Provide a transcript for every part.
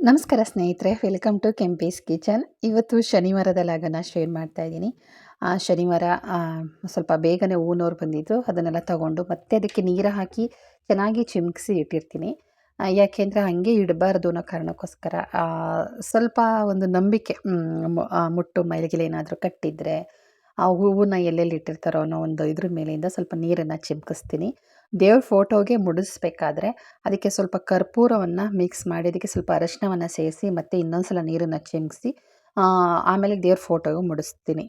ನಮಸ್ಕಾರ ಸ್ನೇಹಿತರೆ welcome to Kempee's kitchen ಇವತ್ತು ಶನಿವಾರದ ಲಾಗನ ಶೇರ್ ಮಾಡ್ತಾ ಇದ್ದೀನಿ. ಆ, ಶನಿವಾರ ಸ್ವಲ್ಪ ಬೇಗನೆ ಹೂನೋರು ಬಂದಿದ್ದು ಅದನ್ನೆಲ್ಲ ತಗೊಂಡು ಮತ್ತೆ ಅದಕ್ಕೆ ನೀರು ಹಾಕಿ ಚೆನ್ನಾಗಿ ಚಿಮ್ಕಿಸಿ ಇಟ್ಟಿರ್ತೀನಿ. ಯಾಕೆಂದರೆ ಹಾಗೆ ಇಡಬಾರ್ದು ಅನ್ನೋ ಕಾರಣಕ್ಕೋಸ್ಕರ ಸ್ವಲ್ಪ ಒಂದು ನಂಬಿಕೆ ಮುಟ್ಟು ಮೈಲಿಗೆಲೆ ಏನಾದರೂ ಕಟ್ಟಿದ್ರೆ ಆ ಹೂವನ್ನ ಎಲ್ಲೆಲ್ಲಿ ಇಟ್ಟಿರ್ತಾರೋ ಅನ್ನೋ ಒಂದು ಇದ್ರ ಮೇಲಿಂದ ಸ್ವಲ್ಪ ನೀರನ್ನು ಚಿಮ್ಕಿಸ್ತೀನಿ. ದೇವ್ರ ಫೋಟೋಗೆ ಮುಡಿಸ್ಬೇಕಾದ್ರೆ ಅದಕ್ಕೆ ಸ್ವಲ್ಪ ಕರ್ಪೂರವನ್ನು ಮಿಕ್ಸ್ ಮಾಡಿ ಅದಕ್ಕೆ ಸ್ವಲ್ಪ ಅರಶಿನವನ್ನು ಸೇರಿಸಿ ಮತ್ತು ಇನ್ನೊಂದು ಸಲ ನೀರನ್ನು ಚಿಮ್ಕಿಸಿ ಆ, ಆಮೇಲೆ ದೇವ್ರ ಫೋಟೋಗೆ ಮುಡಿಸ್ತೀನಿ.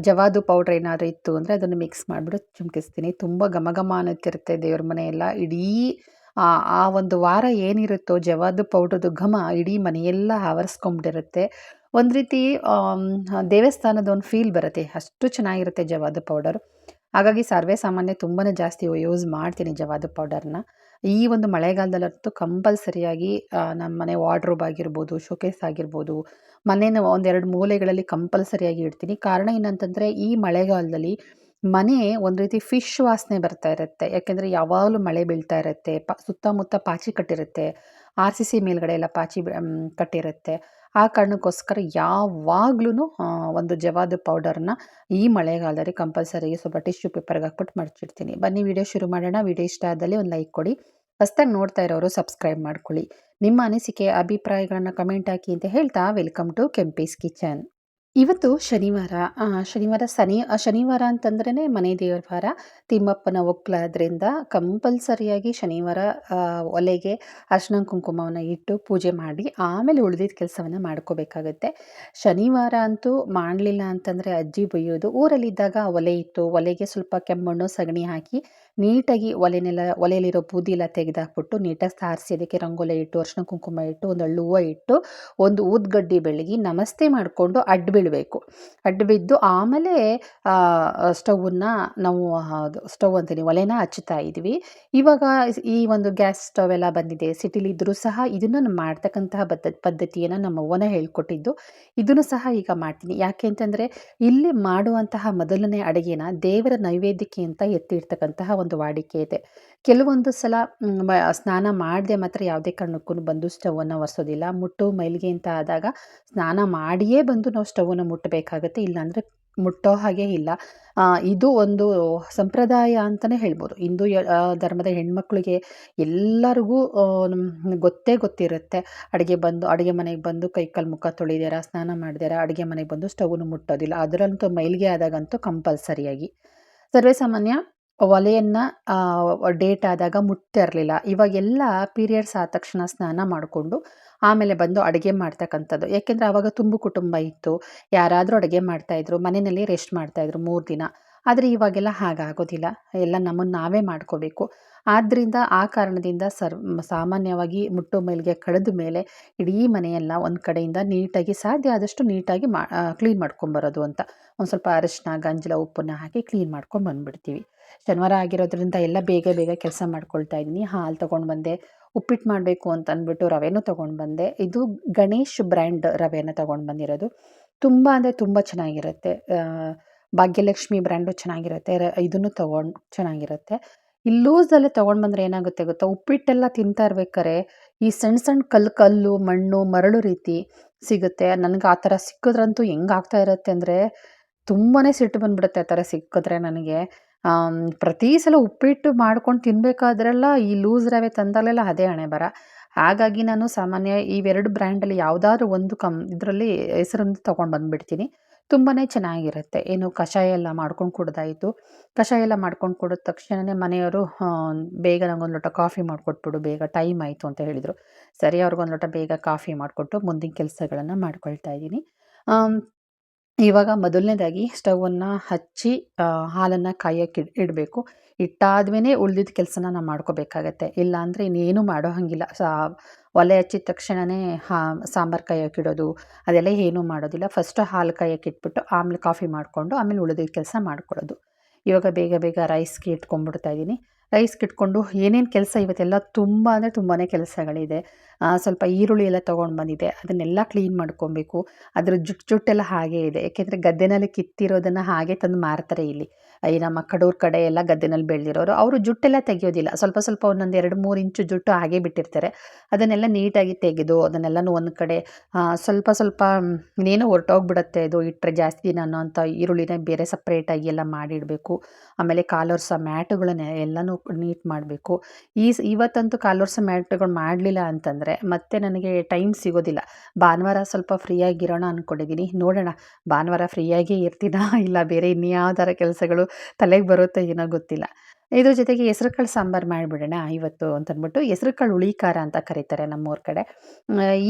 ಜವಾದು ಪೌಡ್ರ್ ಏನಾದರೂ ಇತ್ತು ಅಂದರೆ ಅದನ್ನು ಮಿಕ್ಸ್ ಮಾಡಿಬಿಟ್ಟು ಚುಮ್ಕಿಸ್ತೀನಿ. ತುಂಬ ಘಮ ಘಮ ದೇವ್ರ ಮನೆಯೆಲ್ಲ. ಇಡೀ ಆ ಒಂದು ವಾರ ಏನಿರುತ್ತೋ ಜವಾದು ಪೌಡ್ರದ್ದು ಘಮ ಇಡೀ ಮನೆಯೆಲ್ಲ ಆವರಿಸ್ಕೊಂಬಿಟ್ಟಿರುತ್ತೆ ಒಂದು ರೀತಿ ದೇವಸ್ಥಾನದ ಒಂದು ಫೀಲ್ ಬರುತ್ತೆ. ಅಷ್ಟು ಚೆನ್ನಾಗಿರುತ್ತೆ ಜವಾದು ಪೌಡರ್ ಹಾಗಾಗಿ ಸರ್ವೇ ಸಾಮಾನ್ಯ ತುಂಬಾ ಜಾಸ್ತಿ ಯೂಸ್ ಮಾಡ್ತೀನಿ ಜವಾದ ಪೌಡರ್ನ ಈ ಒಂದು ಮಳೆಗಾಲದಲ್ಲಂತೂ ಕಂಪಲ್ಸರಿಯಾಗಿ ನಮ್ಮ ಮನೆ ವಾರ್ಡ್ರೋಬ್ ಆಗಿರ್ಬೋದು ಶೋಕೇಸ್ ಆಗಿರ್ಬೋದು, ಮನೇನ ಒಂದೆರಡು ಮೂಲೆಗಳಲ್ಲಿ ಕಂಪಲ್ಸರಿಯಾಗಿ ಇಡ್ತೀನಿ. ಕಾರಣ ಏನಂತಂದರೆ, ಈ ಮಳೆಗಾಲದಲ್ಲಿ ಮನೆ ಒಂದು ರೀತಿ ಫಿಶ್ ವಾಸನೆ ಬರ್ತಾ ಇರುತ್ತೆ. ಯಾಕೆಂದರೆ ಯಾವಾಗಲೂ ಮಳೆ ಬೀಳ್ತಾ ಇರುತ್ತೆ, ಪ, ಸುತ್ತಮುತ್ತ ಪಾಚಿ ಕಟ್ಟಿರುತ್ತೆ ಆರ್ ಸಿ ಸಿ ಮೇಲ್ಗಡೆ ಎಲ್ಲ ಪಾಚಿ ಕಟ್ಟಿರುತ್ತೆ. ಆ ಕಾರಣಕ್ಕೋಸ್ಕರ ಯಾವಾಗ್ಲೂ ಒಂದು ಜವಾದ ಪೌಡರ್ನ ಈ ಮಳೆಗಾಲದಲ್ಲಿ ಕಂಪಲ್ಸರಿಗೆ ಸ್ವಲ್ಪ ಟಿಶ್ಯೂ ಪೇಪರ್ಗೆ ಹಾಕ್ಬಿಟ್ಟು ಮಡಚಿಡ್ತೀನಿ. ಬನ್ನಿ ವಿಡಿಯೋ ಶುರು ಮಾಡೋಣ. ವಿಡಿಯೋ ಇಷ್ಟ ಆದಲ್ಲಿ ಒಂದು ಲೈಕ್ ಕೊಡಿ. ಹೊಸ್ದಾಗಿ ನೋಡ್ತಾ ಇರೋರು ಸಬ್ಸ್ಕ್ರೈಬ್ ಮಾಡ್ಕೊಳ್ಳಿ. ನಿಮ್ಮ ಅನಿಸಿಕೆ, ಅಭಿಪ್ರಾಯಗಳನ್ನು ಕಮೆಂಟ್ ಹಾಕಿ ಅಂತ ಹೇಳ್ತಾ ವೆಲ್ಕಮ್ ಟು ಕೆಂಪೀಸ್ ಕಿಚನ್ ಇವತ್ತು ಶನಿವಾರ ಶನಿವಾರ ಶನಿ ಆ, ಶನಿವಾರ ಅಂತಂದ್ರೇ ಮನೆ ದೇವರ ವಾರ. ತಿಮ್ಮಪ್ಪನ ಒಕ್ಕಲಾದ್ರಿಂದ ಕಂಪಲ್ಸರಿಯಾಗಿ ಶನಿವಾರ ಒಲೆಗೆ ಅರ್ಶನ ಕುಂಕುಮವನ್ನು ಇಟ್ಟು ಪೂಜೆ ಮಾಡಿ ಆಮೇಲೆ ಉಳಿದಿದ್ದ ಕೆಲಸವನ್ನು ಮಾಡ್ಕೋಬೇಕಾಗುತ್ತೆ. ಶನಿವಾರ ಅಂತೂ ಮಾಡಲಿಲ್ಲ ಅಂತಂದರೆ ಅಜ್ಜಿ ಬೈಯೋದು ಊರಲ್ಲಿದ್ದಾಗ ಒಲೆ ಇತ್ತು. ಒಲೆಗೆ ಸ್ವಲ್ಪ ಕೆಮ್ಮಣ್ಣು ಸಗಣಿ ಹಾಕಿ ನೀಟಾಗಿ ಒಲೆನೆಲ್ಲ ಒಲೆಯಲ್ಲಿರೋ ಬೂದಿ ಎಲ್ಲ ತೆಗೆದಾಕ್ಬಿಟ್ಟು ನೀಟಾಗಿ ಸಾರಿಸಿ, ಅದಕ್ಕೆ ರಂಗೋಲೆ ಇಟ್ಟು ಅರ್ಶಿನ ಕುಂಕುಮ ಇಟ್ಟು, ಒಂದು ಹಳ್ಳು ಹೂವು ಇಟ್ಟು, ಒಂದು ಊದ್ಗಡ್ಡಿ ಬೆಳಗಿ ನಮಸ್ತೆ ಮಾಡಿಕೊಂಡು ಅಡ್ಡ ಬೀಳಬೇಕು ಅಡ್ಡ ಬಿದ್ದು ಆಮೇಲೆ ಸ್ಟವನ್ನು ನಾವು ಸ್ಟವ್ ಅಂತೀನಿ, ಒಲೆನ ಹಚ್ಚುತ್ತಾ ಇದ್ವಿ. ಇವಾಗ ಈ ಒಂದು ಗ್ಯಾಸ್ ಸ್ಟವ್ ಎಲ್ಲ ಬಂದಿದೆ. ಸಿಟಿಲಿ ಇದ್ದರೂ ಸಹ ಇದನ್ನು ಮಾಡ್ತಕ್ಕಂತಹ ಪದ್ಧ ಪದ್ಧತಿಯನ್ನು ನಮ್ಮ ಅವ್ವನ ಹೇಳ್ಕೊಟ್ಟಿದ್ದು. ಇದನ್ನು ಸಹ ಈಗ ಮಾಡ್ತೀನಿ. ಯಾಕೆ ಅಂತಂದರೆ, ಇಲ್ಲಿ ಮಾಡುವಂತಹ ಮೊದಲನೇ ಅಡುಗೆನ ದೇವರ ನೈವೇದ್ಯಕ್ಕೆ ಅಂತ ಎತ್ತಿಡ್ತಕ್ಕಂತಹ ಒಂದು ವಾಡಿಕೆ ಇದೆ. ಕೆಲವೊಂದು ಸಲ ಸ್ನಾನ ಮಾಡದೆ ಮಾತ್ರ ಯಾವುದೇ ಕಾರಣಕ್ಕೂ ಬಂದು ಸ್ಟವನ್ನು ಒರೆಸೋದಿಲ್ಲ. ಮುಟ್ಟು ಮೈಲಿಗೆ ಅಂತ ಆದಾಗ ಸ್ನಾನ ಮಾಡಿಯೇ ಬಂದು ನಾವು ಸ್ಟವನ್ನು ಮುಟ್ಟಬೇಕಾಗುತ್ತೆ. ಇಲ್ಲಾಂದರೆ ಮುಟ್ಟೋ ಹಾಗೆ ಇಲ್ಲ. ಇದು ಒಂದು ಸಂಪ್ರದಾಯ ಅಂತಲೇ ಹೇಳ್ಬೋದು. ಹಿಂದೂ ಧರ್ಮದ ಹೆಣ್ಮಕ್ಳಿಗೆ ಎಲ್ಲರಿಗೂ ಗೊತ್ತೇ ಗೊತ್ತಿರುತ್ತೆ. ಅಡುಗೆ ಬಂದು, ಅಡುಗೆ ಮನೆಗೆ ಬಂದು ಕೈ ಕಾಲು ಮುಖ ತೊಳಿದಾರ ಸ್ನಾನ ಮಾಡಿದಾರ ಅಡುಗೆ ಮನೆಗೆ ಬಂದು ಸ್ಟವನ್ನು ಮುಟ್ಟೋದಿಲ್ಲ. ಅದರಂತೂ ಮೈಲಿಗೆ ಆದಾಗಂತೂ ಕಂಪಲ್ಸರಿಯಾಗಿ. ಸರ್ವೇ ಸಾಮಾನ್ಯ ಒಲೆಯನ್ನು ಡೇಟ್ ಆದಾಗ ಮುಟ್ತಾ ಇರಲಿಲ್ಲ. ಇವಾಗೆಲ್ಲ ಪೀರಿಯಡ್ಸ್ ಆದ ತಕ್ಷಣ ಸ್ನಾನ ಮಾಡಿಕೊಂಡು ಆಮೇಲೆ ಬಂದು ಅಡುಗೆ ಮಾಡ್ತಕ್ಕಂಥದ್ದು. ಯಾಕೆಂದರೆ ಆವಾಗ ತುಂಬು ಕುಟುಂಬ ಇತ್ತು. ಯಾರಾದರೂ ಅಡುಗೆ ಮಾಡ್ತಾಯಿದ್ರು ಮನೆಯಲ್ಲಿ ರೆಸ್ಟ್ ಮಾಡ್ತಾಯಿದ್ರು ಮೂರು ದಿನ. ಆದರೆ ಇವಾಗೆಲ್ಲ ಹಾಗಾಗೋದಿಲ್ಲ. ಎಲ್ಲ ನಮ್ಮನ್ನು ನಾವೇ ಮಾಡ್ಕೋಬೇಕು. ಆದ್ದರಿಂದ ಆ ಕಾರಣದಿಂದ ಸರ್, ಸಾಮಾನ್ಯವಾಗಿ ಮುಟ್ಟು ಮೈಲಿಗೆ ಕಳೆದ ಮೇಲೆ ಇಡೀ ಮನೆಯೆಲ್ಲ ಒಂದು ಕಡೆಯಿಂದ ನೀಟಾಗಿ, ಸಾಧ್ಯ ಆದಷ್ಟು ನೀಟಾಗಿ ಮಾ ಕ್ಲೀನ್ ಮಾಡ್ಕೊಂಬರೋದು ಅಂತ. ಒಂದು ಸ್ವಲ್ಪ ಅರಿಶಿನ ಗಂಜಲ, ಉಪ್ಪನ್ನು ಹಾಕಿ ಕ್ಲೀನ್ ಮಾಡ್ಕೊಂಡು ಬಂದುಬಿಡ್ತೀವಿ. ಶನಿವಾರ ಆಗಿರೋದ್ರಿಂದ ಎಲ್ಲ ಬೇಗ ಬೇಗ ಕೆಲಸ ಮಾಡ್ಕೊಳ್ತಾ ಇದ್ದೀನಿ. ಹಾಲು ತೊಗೊಂಡು ಬಂದೆ ಉಪ್ಪಿಟ್ಟು ಮಾಡಬೇಕು ಅಂತ ಅಂದ್ಬಿಟ್ಟು ರವೆನೂ ತೊಗೊಂಡು ಬಂದೆ. ಇದು ಗಣೇಶ್ ಬ್ರ್ಯಾಂಡ್ ರವೆನ ತೊಗೊಂಡು ಬಂದಿರೋದು. ತುಂಬ ಅಂದರೆ ತುಂಬ ಚೆನ್ನಾಗಿರುತ್ತೆ. ಭಾಗ್ಯಲಕ್ಷ್ಮಿ ಬ್ರ್ಯಾಂಡು ಚೆನ್ನಾಗಿರುತ್ತೆ. ಇದನ್ನು ತೊಗೊಂಡು ಚೆನ್ನಾಗಿರುತ್ತೆ. ಈ ಲೂಸಲ್ಲೇ ತೊಗೊಂಡು ಬಂದರೆ ಏನಾಗುತ್ತೆ ಗೊತ್ತಾ? ಉಪ್ಪಿಟ್ಟೆಲ್ಲ ತಿಂತಾ ಇರ್ಬೇಕಾರೆ ಈ ಸಣ್ಣ ಸಣ್ಣ ಕಲ್ಲು ಕಲ್ಲು, ಮಣ್ಣು, ಮರಳು ರೀತಿ ಸಿಗುತ್ತೆ. ನನಗೆ ಆ ಥರ ಸಿಕ್ಕಿದ್ರಂತೂ ಹೆಂಗಾಗ್ತಾ ಇರುತ್ತೆ ಅಂದರೆ ತುಂಬಾ ಸಿಟ್ಟು ಬಂದ್ಬಿಡುತ್ತೆ ಆ ಥರ ಸಿಕ್ಕಿದ್ರೆ ನನಗೆ. ಪ್ರತಿ ಸಲ ಉಪ್ಪಿಟ್ಟು ಮಾಡ್ಕೊಂಡು ತಿನ್ನಬೇಕಾದ್ರೆಲ್ಲ ಈ ಲೂಸ್ ರವೆ ತಂದಾಗಲೆಲ್ಲ ಅದೇ ಹಣೆ ಬರ ಹಾಗಾಗಿ ನಾನು ಸಾಮಾನ್ಯ ಇವೆರಡು ಬ್ರ್ಯಾಂಡಲ್ಲಿ ಯಾವುದಾದ್ರೂ ಒಂದು ಕಮ್, ಇದರಲ್ಲಿ ಹೆಸರನ್ನು ತೊಗೊಂಡು ಬಂದುಬಿಡ್ತೀನಿ. ತುಂಬಾ ಚೆನ್ನಾಗಿರುತ್ತೆ. ಏನು ಕಷಾಯ ಎಲ್ಲ ಮಾಡ್ಕೊಂಡು ಕುಡ್ದಾಯಿತು. ಕಷಾಯ ಎಲ್ಲ ಮಾಡ್ಕೊಂಡು ಕುಡಿದ ತಕ್ಷಣವೇ ಮನೆಯವರು ಬೇಗ ನಂಗೊಂದು ಲೋಟ ಕಾಫಿ ಮಾಡಿಕೊಟ್ಬಿಡು, ಬೇಗ ಟೈಮ್ ಆಯಿತು ಅಂತ ಹೇಳಿದರು. ಸರಿ, ಅವ್ರಿಗೊಂದು ಲೋಟ ಬೇಗ ಕಾಫಿ ಮಾಡಿಕೊಟ್ಟು ಮುಂದಿನ ಕೆಲಸಗಳನ್ನು ಮಾಡ್ಕೊಳ್ತಾ ಇದ್ದೀನಿ. ಇವಾಗ ಮೊದಲನೇದಾಗಿ ಸ್ಟವನ್ನು ಹಚ್ಚಿ ಹಾಲನ್ನು ಕಾಯೋಕ್ಕೆ ಇಡಬೇಕು. ಇಟ್ಟಾದ್ಮೇಲೆ ಉಳಿದಿದ್ದ ಕೆಲಸನ ನಾವು ಮಾಡ್ಕೋಬೇಕಾಗತ್ತೆ. ಇಲ್ಲಾಂದರೆ ಇನ್ನೇನು ಮಾಡೋ ಹಾಗಿಲ್ಲ. ಸಾ, ಒಲೆ ಹಚ್ಚಿದ ತಕ್ಷಣವೇ ಹಾ, ಸಾಂಬಾರು ಕಾಯೋಕ್ಕಿಡೋದು ಅದೆಲ್ಲ ಏನೂ ಮಾಡೋದಿಲ್ಲ. ಫಸ್ಟು ಹಾಲು ಕಾಯೋಕೆ ಇಟ್ಬಿಟ್ಟು ಆಮೇಲೆ ಕಾಫಿ ಮಾಡಿಕೊಂಡು ಆಮೇಲೆ ಉಳಿದಿದ್ದ ಕೆಲಸ ಮಾಡ್ಕೊಳ್ಳೋದು ಇವಾಗ ಬೇಗ ಬೇಗ ರೈಸ್ಗೆ ಇಟ್ಕೊಂಡ್ಬಿಡ್ತಾ ಇದ್ದೀನಿ ರೈಸ್ಗೆ ಇಟ್ಕೊಂಡು ಏನೇನು ಕೆಲಸ ಇವತ್ತೆಲ್ಲ ತುಂಬ ಅಂದರೆ ತುಂಬಾ ಕೆಲಸಗಳಿದೆ. ಸ್ವಲ್ಪ ಈರುಳ್ಳಿ ಎಲ್ಲ ತೊಗೊಂಡು ಬಂದಿದೆ ಅದನ್ನೆಲ್ಲ ಕ್ಲೀನ್ ಮಾಡ್ಕೊಬೇಕು. ಅದರ ಜುಟ್ಟು ಜುಟ್ಟೆಲ್ಲ ಹಾಗೇ ಇದೆ. ಯಾಕೆಂದರೆ ಗದ್ದೆನಲ್ಲಿ ಕಿತ್ತಿರೋದನ್ನು ಹಾಗೆ ತಂದು ಮಾರ್ತಾರೆ ಇಲ್ಲಿ. ಈ ನಮ್ಮ ಕಡೂರ್ ಕಡೆ ಎಲ್ಲ ಗದ್ದೆನಲ್ಲಿ ಬೆಳೆದಿರೋರು, ಅವರು ಜುಟ್ಟೆಲ್ಲ ತೆಗೆಯೋದಿಲ್ಲ. ಸ್ವಲ್ಪ ಸ್ವಲ್ಪ ಒಂದೊಂದು ಎರಡು ಮೂರು ಇಂಚು ಜುಟ್ಟು ಹಾಗೆ ಬಿಟ್ಟಿರ್ತಾರೆ. ಅದನ್ನೆಲ್ಲ ನೀಟಾಗಿ ತೆಗೆದು, ಅದನ್ನೆಲ್ಲನೂ ಒಂದು ಕಡೆ ಸ್ವಲ್ಪ ಸ್ವಲ್ಪ ಇನ್ನೇನೋ ಹೊರ್ಟೋಗ್ಬಿಡುತ್ತೆ ಇದು ಇಟ್ಟರೆ ಜಾಸ್ತಿ ದಿನ ಅನ್ನೋ ಅಂಥ ಈರುಳ್ಳಿನ ಬೇರೆ ಸಪ್ರೇಟಾಗಿ ಎಲ್ಲ ಮಾಡಿಡಬೇಕು. ಆಮೇಲೆ ಕಾಲೋರ್ಸ ಮ್ಯಾಟುಗಳನ್ನ ಎಲ್ಲನೂ ನೀಟ್ ಮಾಡಬೇಕು. ಈ ಇವತ್ತಂತೂ ಕಾಲೋರ್ಸ ಮ್ಯಾಟುಗಳು ಮಾಡಲಿಲ್ಲ ಅಂತಂದರೆ ಮತ್ತೆ ನನಗೆ ಟೈಮ್ ಸಿಗೋದಿಲ್ಲ. ಭಾನುವಾರ ಸ್ವಲ್ಪ ಫ್ರೀಯಾಗಿರೋಣ ಅಂದ್ಕೊಂಡಿದ್ದೀನಿ ನೋಡೋಣ, ಭಾನುವಾರ ಫ್ರೀಯಾಗೇ ಇರ್ತೀನಾ ಇಲ್ಲ ಬೇರೆ ಇನ್ಯಾವ್ದಾರ ಕೆಲಸಗಳು ತಲೆಗೆ ಬರುತ್ತೋ ಏನೋ ಗೊತ್ತಿಲ್ಲ. ಇದ್ರ ಜೊತೆಗೆ ಹೆಸ್ರು ಕಾಳು ಸಾಂಬಾರು ಮಾಡಿಬಿಡೋಣ ಇವತ್ತು ಅಂತಂದ್ಬಿಟ್ಟು ಹೆಸ್ರು ಕಾಳು ಹುಳಿ ಖಾರ ಅಂತ ಕರೀತಾರೆ ನಮ್ಮೂರ ಕಡೆ.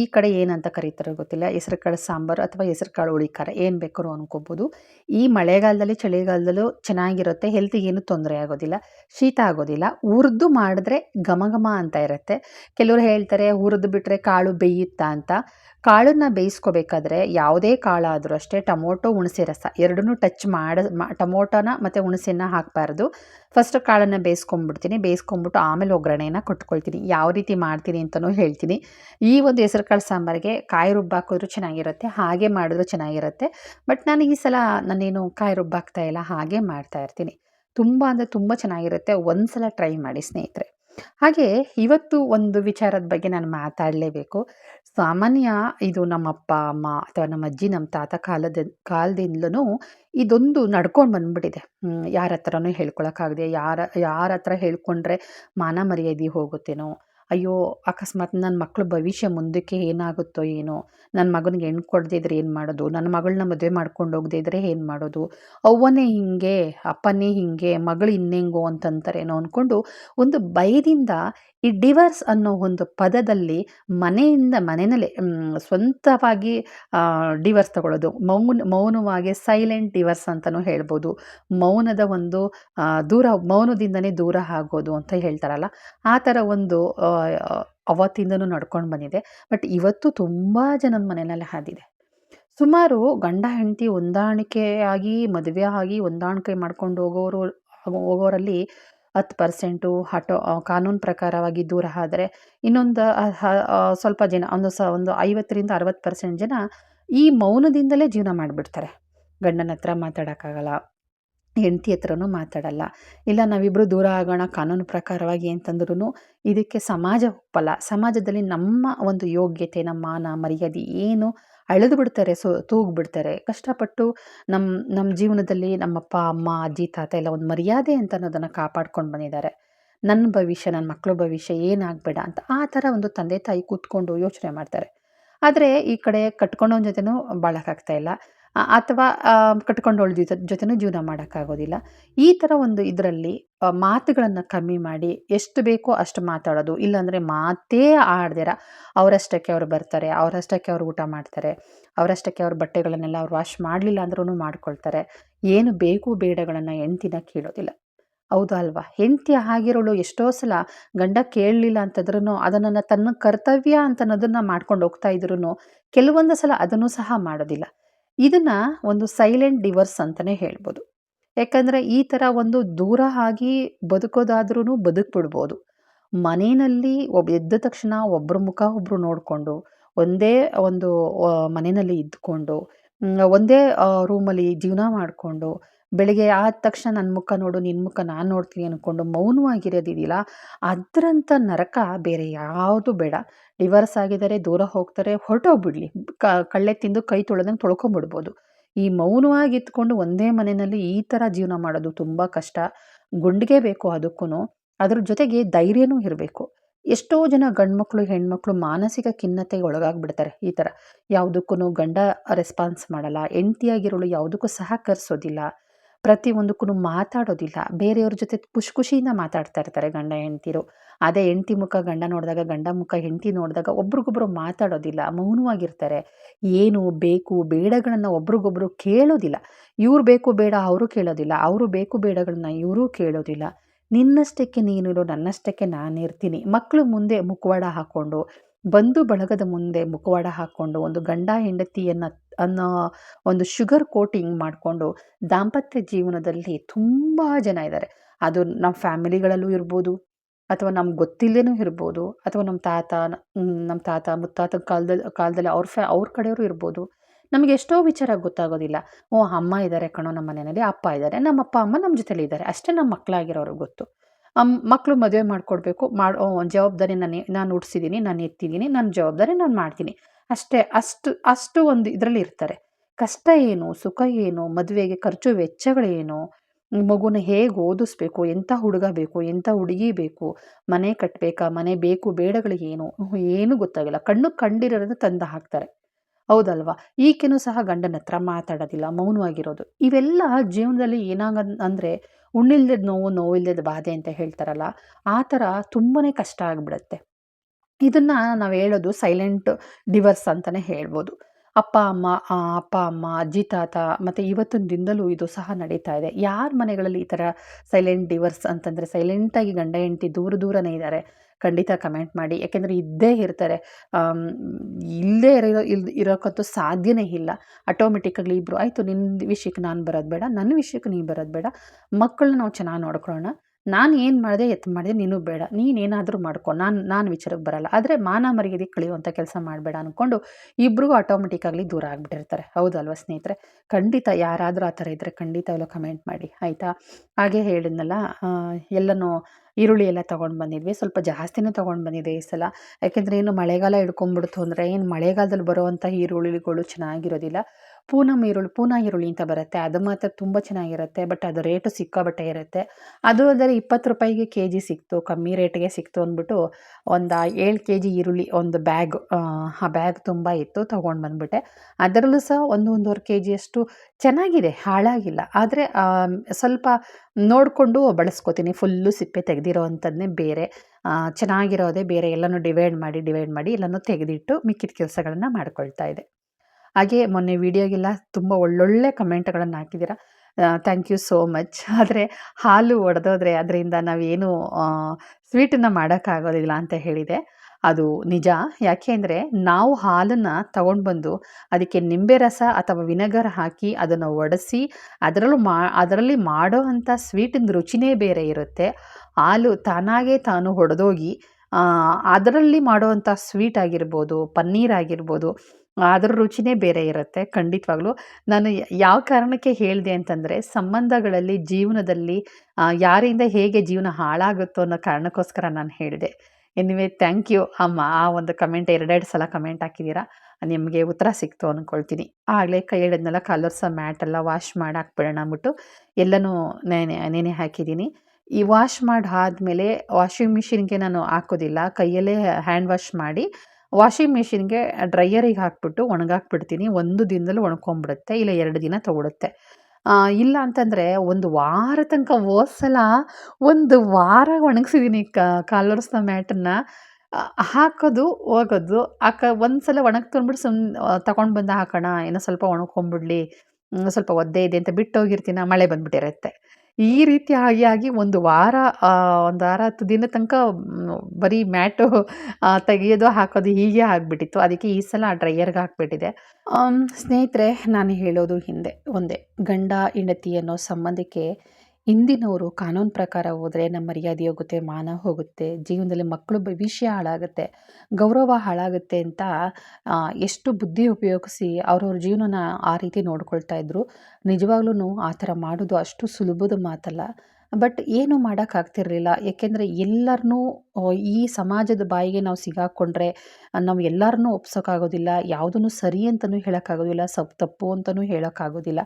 ಈ ಕಡೆ ಏನಂತ ಕರೀತಾರೋ ಗೊತ್ತಿಲ್ಲ. ಹೆಸ್ರು ಕಾಳು ಸಾಂಬಾರು ಅಥವಾ ಹೆಸ್ರು ಕಾಳು ಹುಳಿ ಖಾರ ಏನು ಬೇಕಾದ್ರೂ ಅನ್ಕೋಬೋದು. ಈ ಮಳೆಗಾಲದಲ್ಲಿ, ಚಳಿಗಾಲದಲ್ಲೂ ಚೆನ್ನಾಗಿರುತ್ತೆ ಹೆಲ್ತಿಗೇನು ತೊಂದರೆ ಆಗೋದಿಲ್ಲ, ಶೀತ ಆಗೋದಿಲ್ಲ. ಹುರಿದು ಮಾಡಿದ್ರೆ ಘಮ ಘಮ ಅಂತ ಇರುತ್ತೆ. ಕೆಲವರು ಹೇಳ್ತಾರೆ ಹುರಿದು ಬಿಟ್ಟರೆ ಕಾಳು ಬೇಯುತ್ತಾ ಅಂತ. ಕಾಳನ್ನು ಬೇಯಿಸ್ಕೋಬೇಕಾದ್ರೆ ಯಾವುದೇ ಕಾಳಾದರೂ ಅಷ್ಟೇ ಟೊಮೊಟೊ, ಹುಣಸೆ ರಸ ಎರಡನ್ನೂ ಟಚ್ ಮಾಡ ಟೊಮೊಟೊನ ಮತ್ತು ಹುಣಸೆನ ಹಾಕಬಾರ್ದು. ಫಸ್ಟ್ ಕಾಳನ್ನು ಬೇಯಿಸ್ಕೊಂಡ್ಬಿಡ್ತೀನಿ. ಬೇಯಿಸ್ಕೊಂಡ್ಬಿಟ್ಟು ಆಮೇಲೆ ಒಗ್ಗರಣೆನ ಕೊಟ್ಕೊಳ್ತೀನಿ. ಯಾವ ರೀತಿ ಮಾಡ್ತೀನಿ ಅಂತಲೂ ಹೇಳ್ತೀನಿ. ಈ ಒಂದು ಹೆಸರು ಕಾಳು ಸಾಂಬಾರಿಗೆ ಕಾಯಿ ರುಬ್ಬ ಹಾಕಿದ್ರೂ ಚೆನ್ನಾಗಿರುತ್ತೆ, ಹಾಗೆ ಮಾಡಿದ್ರು ಚೆನ್ನಾಗಿರುತ್ತೆ. ಬಟ್ ನಾನು ಈ ಸಲ ನಾನೇನು ಕಾಯಿ ರುಬ್ಬಾಕ್ತಾ ಇಲ್ಲ, ಹಾಗೆ ಮಾಡ್ತಾ ಇರ್ತೀನಿ. ತುಂಬ ಅಂದರೆ ತುಂಬ ಚೆನ್ನಾಗಿರುತ್ತೆ. ಒಂದು ಸಲ ಟ್ರೈ ಮಾಡಿ ಸ್ನೇಹಿತರೆ. ಹಾಗೆ ಇವತ್ತು ಒಂದು ವಿಚಾರದ ಬಗ್ಗೆ ನಾನು ಮಾತಾಡಲೇಬೇಕು. ಸಾಮಾನ್ಯ ಇದು ನಮ್ಮ ಅಪ್ಪ ಅಮ್ಮ ಅಥವಾ ನಮ್ಮ ಅಜ್ಜಿ, ನಮ್ಮ ತಾತ ಕಾಲದ, ಕಾಲದಿಂದಲೂ ಇದೊಂದು ನಡ್ಕೊಂಡು ಬಂದ್ಬಿಟ್ಟಿದೆ. ಯಾರ ಹತ್ರನೂ ಹೇಳ್ಕೊಳಕ್ಕಾಗದೆ, ಯಾರ ಯಾರ ಹತ್ರ ಹೇಳ್ಕೊಂಡ್ರೆ ಮಾನ ಮರ್ಯಾದೆ ಹೋಗುತ್ತೇನೋ ಅಯ್ಯೋ, ಅಕಸ್ಮಾತ್ ನನ್ನ ಮಕ್ಕಳ ಭವಿಷ್ಯ ಮುಂದಕ್ಕೆ ಏನಾಗುತ್ತೋ ಏನೋ ನನ್ನ ಮಗನಿಗೆ ಹೆಣ್ಣು ಕೊಡದೇ ಇದ್ರೆ ಏನು ಮಾಡೋದು ನನ್ನ ಮಗಳನ್ನ ಮದುವೆ ಮಾಡ್ಕೊಂಡು ಹೋಗದೇ ಇದ್ರೆ ಏನು ಮಾಡೋದು, ಅವ್ವನೇ ಹಿಂಗೆ, ಅಪ್ಪನೇ ಹಿಂಗೆ, ಮಗಳು ಇನ್ನೆಂಗೋ ಅಂತಂತಾರೇನೋ ಅಂದ್ಕೊಂಡು ಒಂದು ಭಯದಿಂದ ಈ ಡಿವರ್ಸ್ ಅನ್ನೋ ಒಂದು ಪದದಲ್ಲಿ ಮನೆಯಿಂದ ಮನೆಯಲ್ಲೇ ಸ್ವಂತವಾಗಿ ಡಿವರ್ಸ್ ತಗೊಳ್ಳೋದು. ಮೌನ, ಮೌನವಾಗಿ ಸೈಲೆಂಟ್ ಡಿವರ್ಸ್ ಅಂತಲೂ ಹೇಳ್ಬೋದು. ಮೌನದ ಒಂದು ದೂರ, ಮೌನದಿಂದನೇ ದೂರ ಆಗೋದು ಅಂತ ಹೇಳ್ತಾರಲ್ಲ, ಆ ಥರ ಒಂದು ಅವತ್ತಿಂದನೂ ನಡ್ಕೊಂಡು ಬಂದಿದೆ. ಬಟ್ ಇವತ್ತು ತುಂಬ ಜನನ ಮನೆಯಲ್ಲಿ ಹಾದಿದೆ. ಸುಮಾರು ಗಂಡ, ಹೆಂಡತಿ ಹೊಂದಾಣಿಕೆಯಾಗಿ ಮದುವೆ ಆಗಿ ಹೊಂದಾಣಿಕೆ ಮಾಡ್ಕೊಂಡು ಹೋಗೋರು, ಹೋಗೋರಲ್ಲಿ ಹತ್ತು ಪರ್ಸೆಂಟು ಹಟೋ ಕಾನೂನು ಪ್ರಕಾರವಾಗಿ ದೂರ ಆದರೆ ಇನ್ನೊಂದು ಸ್ವಲ್ಪ ಜನ, ಒಂದು ಸ, ಒಂದು ಐವತ್ತರಿಂದ ಅರವತ್ತು ಪರ್ಸೆಂಟ್ ಜನ ಈ ಮೌನದಿಂದಲೇ ಜೀವನ ಮಾಡಿಬಿಡ್ತಾರೆ. ಗಂಡನ ಹತ್ರ ಮಾತಾಡೋಕ್ಕಾಗಲ್ಲ. ಹೆಂಡತಿ ಹತ್ರನೂ ಮಾತಾಡಲ್ಲ. ಇಲ್ಲ ನಾವಿಬ್ಬರು ದೂರ ಆಗೋಣ, ಕಾನೂನು ಪ್ರಕಾರವಾಗಿ ಅಂತಂದ್ರೂ ಇದಕ್ಕೆ ಸಮಾಜ ಒಪ್ಪಲ್ಲ. ಸಮಾಜದಲ್ಲಿ ನಮ್ಮ ಒಂದು ಯೋಗ್ಯತೆ, ನಮ್ಮ ಮಾನ, ಮರ್ಯಾದೆ ಏನು ಅಳೆದು ಬಿಡ್ತಾರೆ, ಸೊ ತೂಗ್ಬಿಡ್ತಾರೆ ಕಷ್ಟಪಟ್ಟು ನಮ್ಮ ನಮ್ಮ ಜೀವನದಲ್ಲಿ ನಮ್ಮಪ್ಪ, ಅಮ್ಮ, ಅಜ್ಜಿ, ತಾತ ಎಲ್ಲ ಒಂದು ಮರ್ಯಾದೆ ಅಂತ ಅನ್ನೋದನ್ನು ಕಾಪಾಡ್ಕೊಂಡು ಬಂದಿದ್ದಾರೆ. ನನ್ನ ಭವಿಷ್ಯ, ನನ್ನ ಮಕ್ಕಳ ಭವಿಷ್ಯ ಏನಾಗಬೇಡ ಅಂತ ಆ ಥರ ಒಂದು ತಂದೆ ತಾಯಿ ಕೂತ್ಕೊಂಡು ಯೋಚನೆ ಮಾಡ್ತಾರೆ. ಆದರೆ ಈ ಕಡೆ ಕಟ್ಕೊಂಡವನ ಜೊತೆನೂ ಬಾಳಕ್ಕಾಗ್ತಾ ಇಲ್ಲ. ಅಥವಾ ಕಟ್ಕೊಂಡವಳ ಜೊತೆ ಜೊತೆನೂ ಜೀವನ ಮಾಡೋಕ್ಕಾಗೋದಿಲ್ಲ. ಈ ಥರ ಒಂದು ಇದರಲ್ಲಿ ಮಾತುಗಳನ್ನು ಕಮ್ಮಿ ಮಾಡಿ, ಎಷ್ಟು ಬೇಕೋ ಅಷ್ಟು ಮಾತಾಡೋದು. ಇಲ್ಲಾಂದರೆ ಮಾತೇ ಆಡ್ದಿರ ಅವರಷ್ಟಕ್ಕೆ ಅವ್ರು ಬರ್ತಾರೆ ಅವರಷ್ಟಕ್ಕೆ ಅವ್ರು ಊಟ ಮಾಡ್ತಾರೆ ಅವರಷ್ಟಕ್ಕೆ ಅವ್ರ ಬಟ್ಟೆಗಳನ್ನೆಲ್ಲ ಅವ್ರು ವಾಶ್ ಮಾಡಲಿಲ್ಲ ಅಂದ್ರೂ ಮಾಡ್ಕೊಳ್ತಾರೆ. ಏನು ಬೇಕು ಬೇಡಗಳನ್ನು ಹೆಂಡ್ತಿನ ಕೇಳೋದಿಲ್ಲ. ಹೌದು ಅಲ್ವಾ? ಹೆಂಡತಿ ಆಗಿರೋಳು ಎಷ್ಟೋ ಸಲ ಗಂಡ ಕೇಳಲಿಲ್ಲ ಅಂತಂದ್ರೂ ಅದನ್ನು ತನ್ನ ಕರ್ತವ್ಯ ಅಂತ ಅನ್ನೋದನ್ನು ಮಾಡ್ಕೊಂಡು ಹೋಗ್ತಾ ಇದ್ರು ಕೆಲವೊಂದು ಸಲ ಅದನ್ನು ಸಹ ಮಾಡೋದಿಲ್ಲ. ಇದನ್ನು ಒಂದು ಸೈಲೆಂಟ್ ಡಿವರ್ಸ್ ಅಂತಲೇ ಹೇಳ್ಬೋದು. ಯಾಕಂದರೆ ಈ ಥರ ಒಂದು ದೂರ ಆಗಿ ಬದುಕೋದಾದ್ರೂ ಬದುಕ್ಬಿಡ್ಬೋದು. ಮನೆಯಲ್ಲಿ ಒಬ್ಬ ಎದ್ದ ತಕ್ಷಣ ಒಬ್ಬರ ಮುಖ ಒಬ್ಬರು ನೋಡಿಕೊಂಡು, ಒಂದೇ ಒಂದು ಮನೆಯಲ್ಲಿ ಇದ್ದುಕೊಂಡು ಒಂದೇ ರೂಮಲ್ಲಿ ಜೀವನ ಮಾಡಿಕೊಂಡು ಬೆಳಿಗ್ಗೆ ಆದ ತಕ್ಷಣ ನನ್ನ ಮುಖ ನೋಡು ನಿನ್ನ ಮುಖ ನಾನು ನೋಡ್ತೀನಿ ಅಂದ್ಕೊಂಡು ಮೌನವಾಗಿರೋದಿದೆಯಲ್ಲ ಅದರಂಥ ನರಕ ಬೇರೆ ಯಾವುದು ಬೇಡ. ಡಿವರ್ಸ್ ಆಗಿದ್ದಾರೆ, ದೂರ ಹೋಗ್ತಾರೆ, ಹೊರಟೋಗ್ಬಿಡ್ಲಿ. ಕಳ್ಳೆ ತಿಂದು ಕೈ ತೊಳೆದಂಗೆ ತೊಳ್ಕೊಂಬಿಡ್ಬೋದು. ಈ ಮೌನವಾಗಿ ಇತ್ಕೊಂಡು ಒಂದೇ ಮನೆಯಲ್ಲಿ ಈ ಥರ ಜೀವನ ಮಾಡೋದು ತುಂಬ ಕಷ್ಟ. ಗುಂಡಿಗೆ ಬೇಕು ಅದಕ್ಕೂ ಅದ್ರ ಜೊತೆಗೆ ಧೈರ್ಯನೂ ಇರಬೇಕು. ಎಷ್ಟೋ ಜನ ಗಂಡ್ಮಕ್ಳು, ಹೆಣ್ಮಕ್ಳು ಮಾನಸಿಕ ಖಿನ್ನತೆಗೆ ಒಳಗಾಗ್ಬಿಡ್ತಾರೆ ಈ ಥರ ಯಾವುದಕ್ಕೂ ಗಂಡ ರೆಸ್ಪಾನ್ಸ್ ಮಾಡಲ್ಲ, ಹೆಂಡ್ತಿಯಾಗಿರೋಳು ಯಾವುದಕ್ಕೂ ಸಹಕರಿಸೋದಿಲ್ಲ. ಪ್ರತಿಯೊಂದಕ್ಕೂ ಮಾತಾಡೋದಿಲ್ಲ. ಬೇರೆಯವ್ರ ಜೊತೆ ಖುಷಿ ಖುಷಿಯಿಂದ ಮಾತಾಡ್ತಾ ಇರ್ತಾರೆ ಗಂಡ ಹೆಂಡ್ತಿರು. ಅದೇ ಹೆಂಡ್ತಿ ಮುಖ ಗಂಡ ನೋಡಿದಾಗ ಗಂಡ ಮುಖ, ಹೆಂಡ್ತಿ ನೋಡಿದಾಗ ಒಬ್ರಿಗೊಬ್ರು ಮಾತಾಡೋದಿಲ್ಲ. ಮೌನವಾಗಿರ್ತಾರೆ. ಏನು ಬೇಕು ಬೇಡಗಳನ್ನು ಒಬ್ರಿಗೊಬ್ರು ಕೇಳೋದಿಲ್ಲ. ಇವ್ರು ಬೇಕು ಬೇಡ ಅವರು ಕೇಳೋದಿಲ್ಲ. ಅವರು ಬೇಕು ಬೇಡಗಳನ್ನ ಇವರು ಕೇಳೋದಿಲ್ಲ. ನಿನ್ನಷ್ಟಕ್ಕೆ ನೀನಿರೋ ನನ್ನಷ್ಟಕ್ಕೆ ನಾನಿರ್ತೀನಿ. ಮಕ್ಕಳು ಮುಂದೆ ಮುಖವಾಡ ಹಾಕ್ಕೊಂಡು ಬಂಧು ಬಳಗದ ಮುಂದೆ ಮುಖವಾಡ ಹಾಕ್ಕೊಂಡು ಒಂದು ಗಂಡ ಹೆಂಡತಿಯನ್ನು ಅನ್ನೋ ಒಂದು ಶುಗರ್ ಕೋಟಿಂಗ್ ಮಾಡಿಕೊಂಡು ದಾಂಪತ್ಯ ಜೀವನದಲ್ಲಿ ತುಂಬ ಜನ ಇದ್ದಾರೆ ಅದು ನಮ್ಮ ಫ್ಯಾಮಿಲಿಗಳಲ್ಲೂ ಇರ್ಬೋದು, ಅಥವಾ ನಮ್ಗೆ ಗೊತ್ತಿಲ್ಲದೇನೂ ಇರ್ಬೋದು, ಅಥವಾ ನಮ್ಮ ತಾತ ನಮ್ಮ ತಾತ ಮುತ್ತಾತ ಕಾಲದಲ್ಲಿ ಕಾಲದಲ್ಲಿ ಅವ್ರ ಫ್ಯಾ, ಅವ್ರ ಕಡೆಯವರು ಇರ್ಬೋದು. ನಮಗೆ ಎಷ್ಟೋ ವಿಚಾರ ಗೊತ್ತಾಗೋದಿಲ್ಲ. ಓ, ಅಮ್ಮ ಇದ್ದಾರೆ ಕಣೋ ನಮ್ಮ ಮನೆಯಲ್ಲಿ, ಅಪ್ಪ ಇದ್ದಾರೆ ನಮ್ಮ ಅಪ್ಪ ಅಮ್ಮ ನಮ್ಮ ಜೊತೆಲಿ ಇದ್ದಾರೆ ಅಷ್ಟೇ ನಮ್ಮ ಮಕ್ಕಳಾಗಿರೋರು ಗೊತ್ತು. ಮಕ್ಕಳು ಮದುವೆ ಮಾಡಿಕೊಡ್ಬೇಕು. ಮಾಡೋ ಜವಾಬ್ದಾರಿ ನಾನು ನಾನು ಹುಡ್ಸಿದ್ದೀನಿ ನಾನು ಎತ್ತಿದ್ದೀನಿ ನನ್ನ ಜವಾಬ್ದಾರಿ ನಾನು ಮಾಡ್ತೀನಿ. ಅಷ್ಟೇ, ಅಷ್ಟು ಅಷ್ಟು ಒಂದು ಇದರಲ್ಲಿ ಇರ್ತಾರೆ. ಕಷ್ಟ ಏನು? ಸುಖ ಏನು? ಮದುವೆಗೆ ಖರ್ಚು ವೆಚ್ಚಗಳೇನು? ಮಗುನ ಹೇಗೆ ಓದಿಸ್ಬೇಕು? ಎಂಥ ಹುಡುಗ ಬೇಕು? ಎಂಥ ಹುಡುಗಿ ಬೇಕು? ಮನೆ ಕಟ್ಟಬೇಕಾ ಮನೆ ಬೇಕು? ಬೇಡಗಳು ಏನು? ಏನೂ ಗೊತ್ತಾಗಿಲ್ಲ. ಕಣ್ಣು ಕಂಡಿರೋದನ್ನ ತಂದು ಹಾಕ್ತಾರೆ. ಹೌದಲ್ವಾ? ಈಕೆನೂ ಸಹ ಗಂಡನ ಹತ್ರ ಮಾತಾಡೋದಿಲ್ಲ, ಮೌನವಾಗಿರೋದು. ಇವೆಲ್ಲ ಜೀವನದಲ್ಲಿ ಏನಾಗ ಅಂದರೆ ಉಣ್ಣಿಲ್ದದ ನೋವು, ನೋವಿಲ್ದದ ಬಾಧೆ ಅಂತ ಹೇಳ್ತಾರಲ್ಲ, ಆ ಥರ ತುಂಬಾ ಕಷ್ಟ ಆಗಿಬಿಡುತ್ತೆ. ಇದನ್ನು ನಾವು ಹೇಳೋದು ಸೈಲೆಂಟ್ ಡಿವರ್ಸ್ ಅಂತಲೇ ಹೇಳ್ಬೋದು. ಅಪ್ಪ, ಅಮ್ಮ ಅಪ್ಪ, ಅಮ್ಮ, ಅಜ್ಜಿ, ತಾತ, ಮತ್ತು ಇವತ್ತಿನ ದಿನದಲ್ಲೂ ಇದು ಸಹ ನಡೀತಾ ಇದೆ. ಯಾರ ಮನೆಗಳಲ್ಲಿ ಈ ಥರ ಸೈಲೆಂಟ್ ಡಿವರ್ಸ್ ಅಂತಂದರೆ ಸೈಲೆಂಟಾಗಿ ಗಂಡ, ಹೆಂಡತಿ ದೂರ, ದೂರನೇ ಇದ್ದಾರೆ. ಖಂಡಿತ ಕಮೆಂಟ್ ಮಾಡಿ. ಯಾಕೆಂದರೆ ಇದ್ದೇ ಇರ್ತಾರೆ. ಇಲ್ಲದೇ ಇರೋ ಇಲ್ ಇರೋಕ್ಕಂತೂ ಸಾಧ್ಯನೇ ಇಲ್ಲ. ಆಟೋಮೆಟಿಕ್ಕಾಗಲಿ ಇಬ್ಬರು ಆಯಿತು ನಿನ್ನ ವಿಷಯಕ್ಕೆ ನಾನು ಬರೋದು ಬೇಡ ನನ್ನ ವಿಷಯಕ್ಕೆ ನೀನು ಬರೋದು ಬೇಡ, ಮಕ್ಕಳನ್ನ ನಾವು ಚೆನ್ನಾಗಿ ನೋಡ್ಕೊಳ್ಳೋಣ ನಾನು ಏನು ಮಾಡಿದೆ ಎತ್ತು ಮಾಡಿದೆ ನೀನು ಬೇಡ. ನೀನೇನಾದರೂ ಮಾಡ್ಕೊ. ನಾನು ನಾನು ವಿಚಾರಕ್ಕೆ ಬರಲ್ಲ. ಆದರೆ ಮಾನ ಮರ್ಯಾದೆ ಕಳೆಯುವಂಥ ಕೆಲಸ ಮಾಡಬೇಡ ಅಂದ್ಕೊಂಡು ಇಬ್ರಿಗೂ ಆಟೋಮೆಟಿಕ್ಕಾಗಲಿ ದೂರ ಆಗಿಬಿಟ್ಟಿರ್ತಾರೆ. ಹೌದಲ್ವ ಸ್ನೇಹಿತರೆ? ಖಂಡಿತ ಯಾರಾದರೂ ಆ ಥರ ಇದ್ದರೆ ಖಂಡಿತ ಎಲ್ಲ ಕಮೆಂಟ್ ಮಾಡಿ. ಆಯಿತಾ? ಹಾಗೆ ಹೇಳಿದ್ನಲ್ಲ ಎಲ್ಲನೂ ಈರುಳ್ಳಿ ಎಲ್ಲ ತೊಗೊಂಡು ಬಂದಿದ್ವಿ. ಸ್ವಲ್ಪ ಜಾಸ್ತಿನೇ ತೊಗೊಂಡು ಬಂದಿದೆ ಈ ಸಲ. ಯಾಕೆಂದರೆ ಏನು ಮಳೆಗಾಲ ಹಿಡ್ಕೊಂಡ್ಬಿಡ್ತು ಅಂದರೆ ಏನು ಮಳೆಗಾಲದಲ್ಲಿ ಬರುವಂಥ ಈರುಳ್ಳಿಗಳು ಚೆನ್ನಾಗಿರೋದಿಲ್ಲ. ಪೂನಮ್ ಈರುಳ್ಳಿ, ಪೂನಾ ಈರುಳ್ಳಿ ಅಂತ ಬರುತ್ತೆ. ಅದು ಮಾತ್ರ ತುಂಬ ಚೆನ್ನಾಗಿರುತ್ತೆ ಬಟ್ ಅದು ರೇಟು ಸಿಕ್ಕಾಬಟ್ಟೆ ಇರುತ್ತೆ. ಅದು ಅಲ್ಲದೆ ಇಪ್ಪತ್ತು ರೂಪಾಯಿಗೆ ಕೆ ಜಿ ಸಿಕ್ತು, ಕಮ್ಮಿ ರೇಟ್ಗೆ ಸಿಕ್ತು ಅಂದ್ಬಿಟ್ಟು ಒಂದು ಏಳು ಕೆ ಜಿ ಈರುಳ್ಳಿ ಒಂದು ಬ್ಯಾಗ್ ಆ ಬ್ಯಾಗ್ ತುಂಬ ಇತ್ತು, ತೊಗೊಂಡು ಬಂದ್ಬಿಟ್ಟೆ. ಅದರಲ್ಲೂ ಸಹ ಒಂದು ಒಂದೂವರೆ ಕೆ ಜಿಯಷ್ಟು ಚೆನ್ನಾಗಿದೆ, ಹಾಳಾಗಿಲ್ಲ. ಆದರೆ ಸ್ವಲ್ಪ ನೋಡಿಕೊಂಡು ಬಳಸ್ಕೋತೀನಿ ಫುಲ್ಲು ಸಿಪ್ಪೆ ತೆಗೆದಿರೋ ಅಂಥದ್ದೇ ಬೇರೆ ಚೆನ್ನಾಗಿರೋದೇ ಬೇರೆ, ಎಲ್ಲನೂ ಡಿವೈಡ್ ಮಾಡಿ ಡಿವೈಡ್ ಮಾಡಿ ಎಲ್ಲನೂ ತೆಗೆದಿಟ್ಟು ಮಿಕ್ಕಿದ ಕೆಲಸಗಳನ್ನು ಮಾಡ್ಕೊಳ್ತಾ ಇದೆ ಹಾಗೆ ಮೊನ್ನೆ ವಿಡಿಯೋಗೆಲ್ಲ ತುಂಬ ಒಳ್ಳೊಳ್ಳೆ ಕಮೆಂಟ್ಗಳನ್ನು ಹಾಕಿದ್ದೀರಾ. Thank you so much. ಆದರೆ ಹಾಲು ಒಡೆದೋದ್ರೆ ಅದರಿಂದ ನಾವೇನು ಸ್ವೀಟನ್ನು ಮಾಡೋಕ್ಕಾಗೋದಿಲ್ಲ ಅಂತ ಹೇಳಿದೆ. ಅದು ನಿಜ. ಯಾಕೆ ಅಂದರೆ ನಾವು ಹಾಲನ್ನು ತಗೊಂಡು ಬಂದು ಅದಕ್ಕೆ ನಿಂಬೆ ರಸ ಅಥವಾ ವಿನೆಗರ್ ಹಾಕಿ ಅದನ್ನು ಒಡೆಸಿ ಅದರಲ್ಲೂ ಮಾ, ಅದರಲ್ಲಿ ಮಾಡೋ ಅಂಥ ಸ್ವೀಟಿನ ರುಚಿನೇ ಬೇರೆ ಇರುತ್ತೆ. ಹಾಲು ತಾನಾಗೇ ತಾನು ಹೊಡೆದೋಗಿ ಅದರಲ್ಲಿ ಮಾಡುವಂಥ ಸ್ವೀಟ್ ಆಗಿರ್ಬೋದು, ಪನ್ನೀರ್ ಆಗಿರ್ಬೋದು ಅದರ ರುಚಿನೇ ಬೇರೆ ಇರುತ್ತೆ, ಖಂಡಿತವಾಗ್ಲೂ. ನಾನು ಯಾವ ಕಾರಣಕ್ಕೆ ಹೇಳಿದೆ ಅಂತಂದರೆ, ಸಂಬಂಧಗಳಲ್ಲಿ, ಜೀವನದಲ್ಲಿ ಯಾರಿಂದ ಹೇಗೆ ಜೀವನ ಹಾಳಾಗುತ್ತೋ ಅನ್ನೋ ಕಾರಣಕ್ಕೋಸ್ಕರ ನಾನು ಹೇಳಿದೆ. Anyway, thank you. ಅಮ್ಮ, ಆ ಒಂದು ಕಮೆಂಟ್, ಎರಡೆರಡು ಸಲ ಕಮೆಂಟ್ ಹಾಕಿದ್ದೀರಾ? ನಿಮಗೆ ಉತ್ತರ ಸಿಕ್ತು ಅಂದ್ಕೊಳ್ತೀನಿ ಆಗಲೇ ಕೈ ಹಿಡಿದ್ನೆಲ್ಲ ಕಲರ್ಸ ಮ್ಯಾಟ್ ಎಲ್ಲ ವಾಶ್ ಮಾಡಿ ಹಾಕ್ಬಿಡೋಣ ಅಂದ್ಬಿಟ್ಟು ಎಲ್ಲನೂ ನೆನೆ ನೆನೆ ಹಾಕಿದ್ದೀನಿ. ಈ ವಾಶ್ ಮಾಡಿ ಆದಮೇಲೆ ವಾಷಿಂಗ್ ಮಿಷಿನ್ಗೆ ನಾನು ಹಾಕೋದಿಲ್ಲ. ಕೈಯಲ್ಲೇ ಹ್ಯಾಂಡ್ ವಾಶ್ ಮಾಡಿ ವಾಷಿಂಗ್ ಮಿಷಿನ್ಗೆ ಡ್ರೈಯರಿಗೆ ಹಾಕ್ಬಿಟ್ಟು ಒಣಗಾಕ್ಬಿಡ್ತೀನಿ. ಒಂದು ದಿನದಲ್ಲಿ ಒಣಕೊಂಬಿಡುತ್ತೆ ಇಲ್ಲ ಎರಡು ದಿನ ತೊಗೊಳುತ್ತೆ. ಇಲ್ಲ ಅಂತಂದರೆ ಒಂದು ವಾರ ತನಕ ಹೋದ್ಸಲ ಒಂದು ವಾರ ಒಣಗಿಸಿದ್ದೀನಿ ಕಾಲರ್ಸ್ನ ಮ್ಯಾಟನ್ನು ಹಾಕೋದು, ಹೋಗೋದು. ಹಾಕ ಒಂದು ಸಲ ಒಣಗಿ ತೊಂದ್ಬಿಟ್ಟು ಸುಮ್ ತಗೊಂಡು ಬಂದು ಹಾಕೋಣ ಏನೋ ಸ್ವಲ್ಪ ಒಣಗ್ಕೊಂಬಿಡ್ಲಿ ಸ್ವಲ್ಪ ಒದ್ದೆ ಇದೆ ಅಂತ ಬಿಟ್ಟು ಹೋಗಿರ್ತೀನಿ ಮಳೆ ಬಂದ್ಬಿಟ್ಟಿರುತ್ತೆ. ಈ ರೀತಿ ಆಗಿ ಒಂದು ವಾರ ಒಂದು ವಾರ ಹತ್ತು ದಿನ ತನಕ ಬರೀ ಮ್ಯಾಟು ತೆಗೆಯೋದು, ಹಾಕೋದು ಹೀಗೆ ಆಗಿಬಿಟ್ಟಿತ್ತು. ಅದಕ್ಕೆ ಈ ಸಲ ಡ್ರೈಯರ್ಗೆ ಹಾಕ್ಬಿಟ್ಟಿದೆ. ಸ್ನೇಹಿತರೆ, ನಾನು ಹೇಳೋದು ಹಿಂದೆ, ಒಂದೇ. ಗಂಡ, ಹೆಂಡತಿ ಅನ್ನೋ ಸಂಬಂಧಕ್ಕೆ ಇಂದಿನವರು ಕಾನೂನು ಪ್ರಕಾರ ಹೋದರೆ ನಮ್ಮ ಮರ್ಯಾದೆ ಹೋಗುತ್ತೆ, ಮಾನ ಹೋಗುತ್ತೆ, ಜೀವನದಲ್ಲಿ ಮಕ್ಕಳು ಭವಿಷ್ಯ ಹಾಳಾಗುತ್ತೆ, ಗೌರವ ಹಾಳಾಗುತ್ತೆ ಅಂತ ಎಷ್ಟು ಬುದ್ಧಿ ಉಪಯೋಗಿಸಿ ಅವ್ರವ್ರ ಜೀವನನ ಆ ರೀತಿ ನೋಡ್ಕೊಳ್ತಾ ಇದ್ರು. ನಿಜವಾಗ್ಲೂ ಆ ಥರ ಮಾಡೋದು ಅಷ್ಟು ಸುಲಭದ ಮಾತಲ್ಲ. ಬಟ್ ಏನು ಮಾಡೋಕ್ಕಾಗ್ತಿರಲಿಲ್ಲ ಯಾಕೆಂದರೆ ಎಲ್ಲರನ್ನೂ ಈ ಸಮಾಜದ ಬಾಯಿಗೆ ನಾವು ಸಿಗಾಕೊಂಡ್ರೆ ನಾವು ಎಲ್ಲರನ್ನೂ ಒಪ್ಸೋಕ್ಕಾಗೋದಿಲ್ಲ ಯಾವುದನ್ನು ಸರಿ ಅಂತಲೂ ಹೇಳೋಕ್ಕಾಗೋದಿಲ್ಲ ಸಪ್ ತಪ್ಪು ಅಂತಲೂ ಹೇಳೋಕ್ಕಾಗೋದಿಲ್ಲ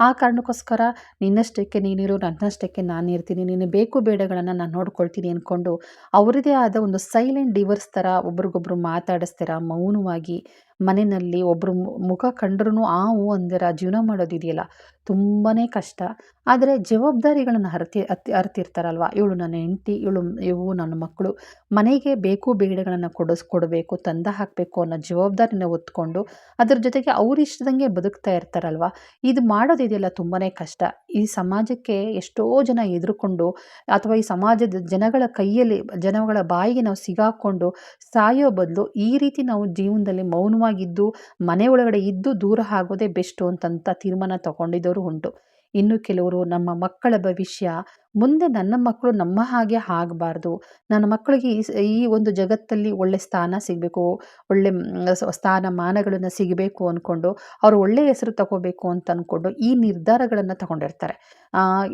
ಆ ಕಾರಣಕ್ಕೋಸ್ಕರ ನಿನ್ನಷ್ಟಕ್ಕೆ ನೀನಿರು, ನನ್ನಷ್ಟಕ್ಕೆ ನಾನು ಇರ್ತೀನಿ ನೀನು ಬೇಕು ಬೇಡಗಳನ್ನು ನಾನು ನೋಡ್ಕೊಳ್ತೀನಿ ಅಂದ್ಕೊಂಡು ಅವರದೇ ಆದ ಒಂದು ಸೈಲೆಂಟ್ ಡಿವರ್ಸ್ ಥರ ಒಬ್ರಿಗೊಬ್ರು ಮಾತಾಡಿಸ್ತೀರ ಮೌನವಾಗಿ? ಮನೆಯಲ್ಲಿ ಒಬ್ಬರು ಮುಖ ಕಂಡ್ರೂ ಆ ಹೂ ಅಂದಿರ ಜೀವನ ಮಾಡೋದಿದೆಯಲ್ಲ ತುಂಬಾ ಕಷ್ಟ. ಆದರೆ ಜವಾಬ್ದಾರಿಗಳನ್ನು ಹರತಿ, ಅತ್ತಿ ಅರ್ತಿರ್ತಾರಲ್ವ ಇವಳು ನನ್ನ ಹೆಂಡತಿ, ಇವಳು ಇವು ನನ್ನ ಮಕ್ಕಳು. ಮನೆಗೆ ಬೇಕು ಬೇಡಗಳನ್ನು ಕೊಡಿಸ್, ಕೊಡಬೇಕು, ತಂದ ಹಾಕಬೇಕು ಅನ್ನೋ ಜವಾಬ್ದಾರಿನ ಹೊತ್ಕೊಂಡು ಅದ್ರ ಜೊತೆಗೆ ಅವ್ರ ಇಷ್ಟದಂಗೆ ಬದುಕ್ತಾ ಇರ್ತಾರಲ್ವ? ಇದು ಮಾಡೋದಿದೆಯಲ್ಲ ತುಂಬಾ ಕಷ್ಟ. ಈ ಸಮಾಜಕ್ಕೆ ಎಷ್ಟೋ ಜನ ಎದುರುಕೊಂಡು ಅಥವಾ ಈ ಸಮಾಜದ ಜನಗಳ ಕೈಯಲ್ಲಿ, ಜನಗಳ ಬಾಯಿಗೆ ನಾವು ಸಿಗಾಕೊಂಡು ಸಾಯೋ ಬದಲು ಈ ರೀತಿ ನಾವು ಜೀವನದಲ್ಲಿ ಮೌನವಾಗಿದ್ದು ಮನೆ ಒಳಗಡೆ ಇದ್ದು ದೂರ ಆಗೋದೇ ಬೆಸ್ಟು ಅಂತಂತ ತೀರ್ಮಾನ ತಗೊಂಡಿದ್ದವರು ಉಂಟು. ಇನ್ನು ಕೆಲವರು ನಮ್ಮ ಮಕ್ಕಳ ಭವಿಷ್ಯ, ಮುಂದೆ ನನ್ನ ಮಕ್ಕಳು ನಮ್ಮ ಹಾಗೆ ಆಗಬಾರ್ದು. ನನ್ನ ಮಕ್ಕಳಿಗೆ ಈ ಒಂದು ಜಗತ್ತಲ್ಲಿ ಒಳ್ಳೆ ಸ್ಥಾನ ಸಿಗಬೇಕು, ಒಳ್ಳೆ ಸ್ಥಾನಮಾನಗಳನ್ನು ಸಿಗಬೇಕು ಅಂದ್ಕೊಂಡು ಅವರು ಒಳ್ಳೆ ಹೆಸರು ತಗೋಬೇಕು ಅಂತ ಅಂದ್ಕೊಂಡು ಈ ನಿರ್ಧಾರಗಳನ್ನು ತಗೊಂಡಿರ್ತಾರೆ.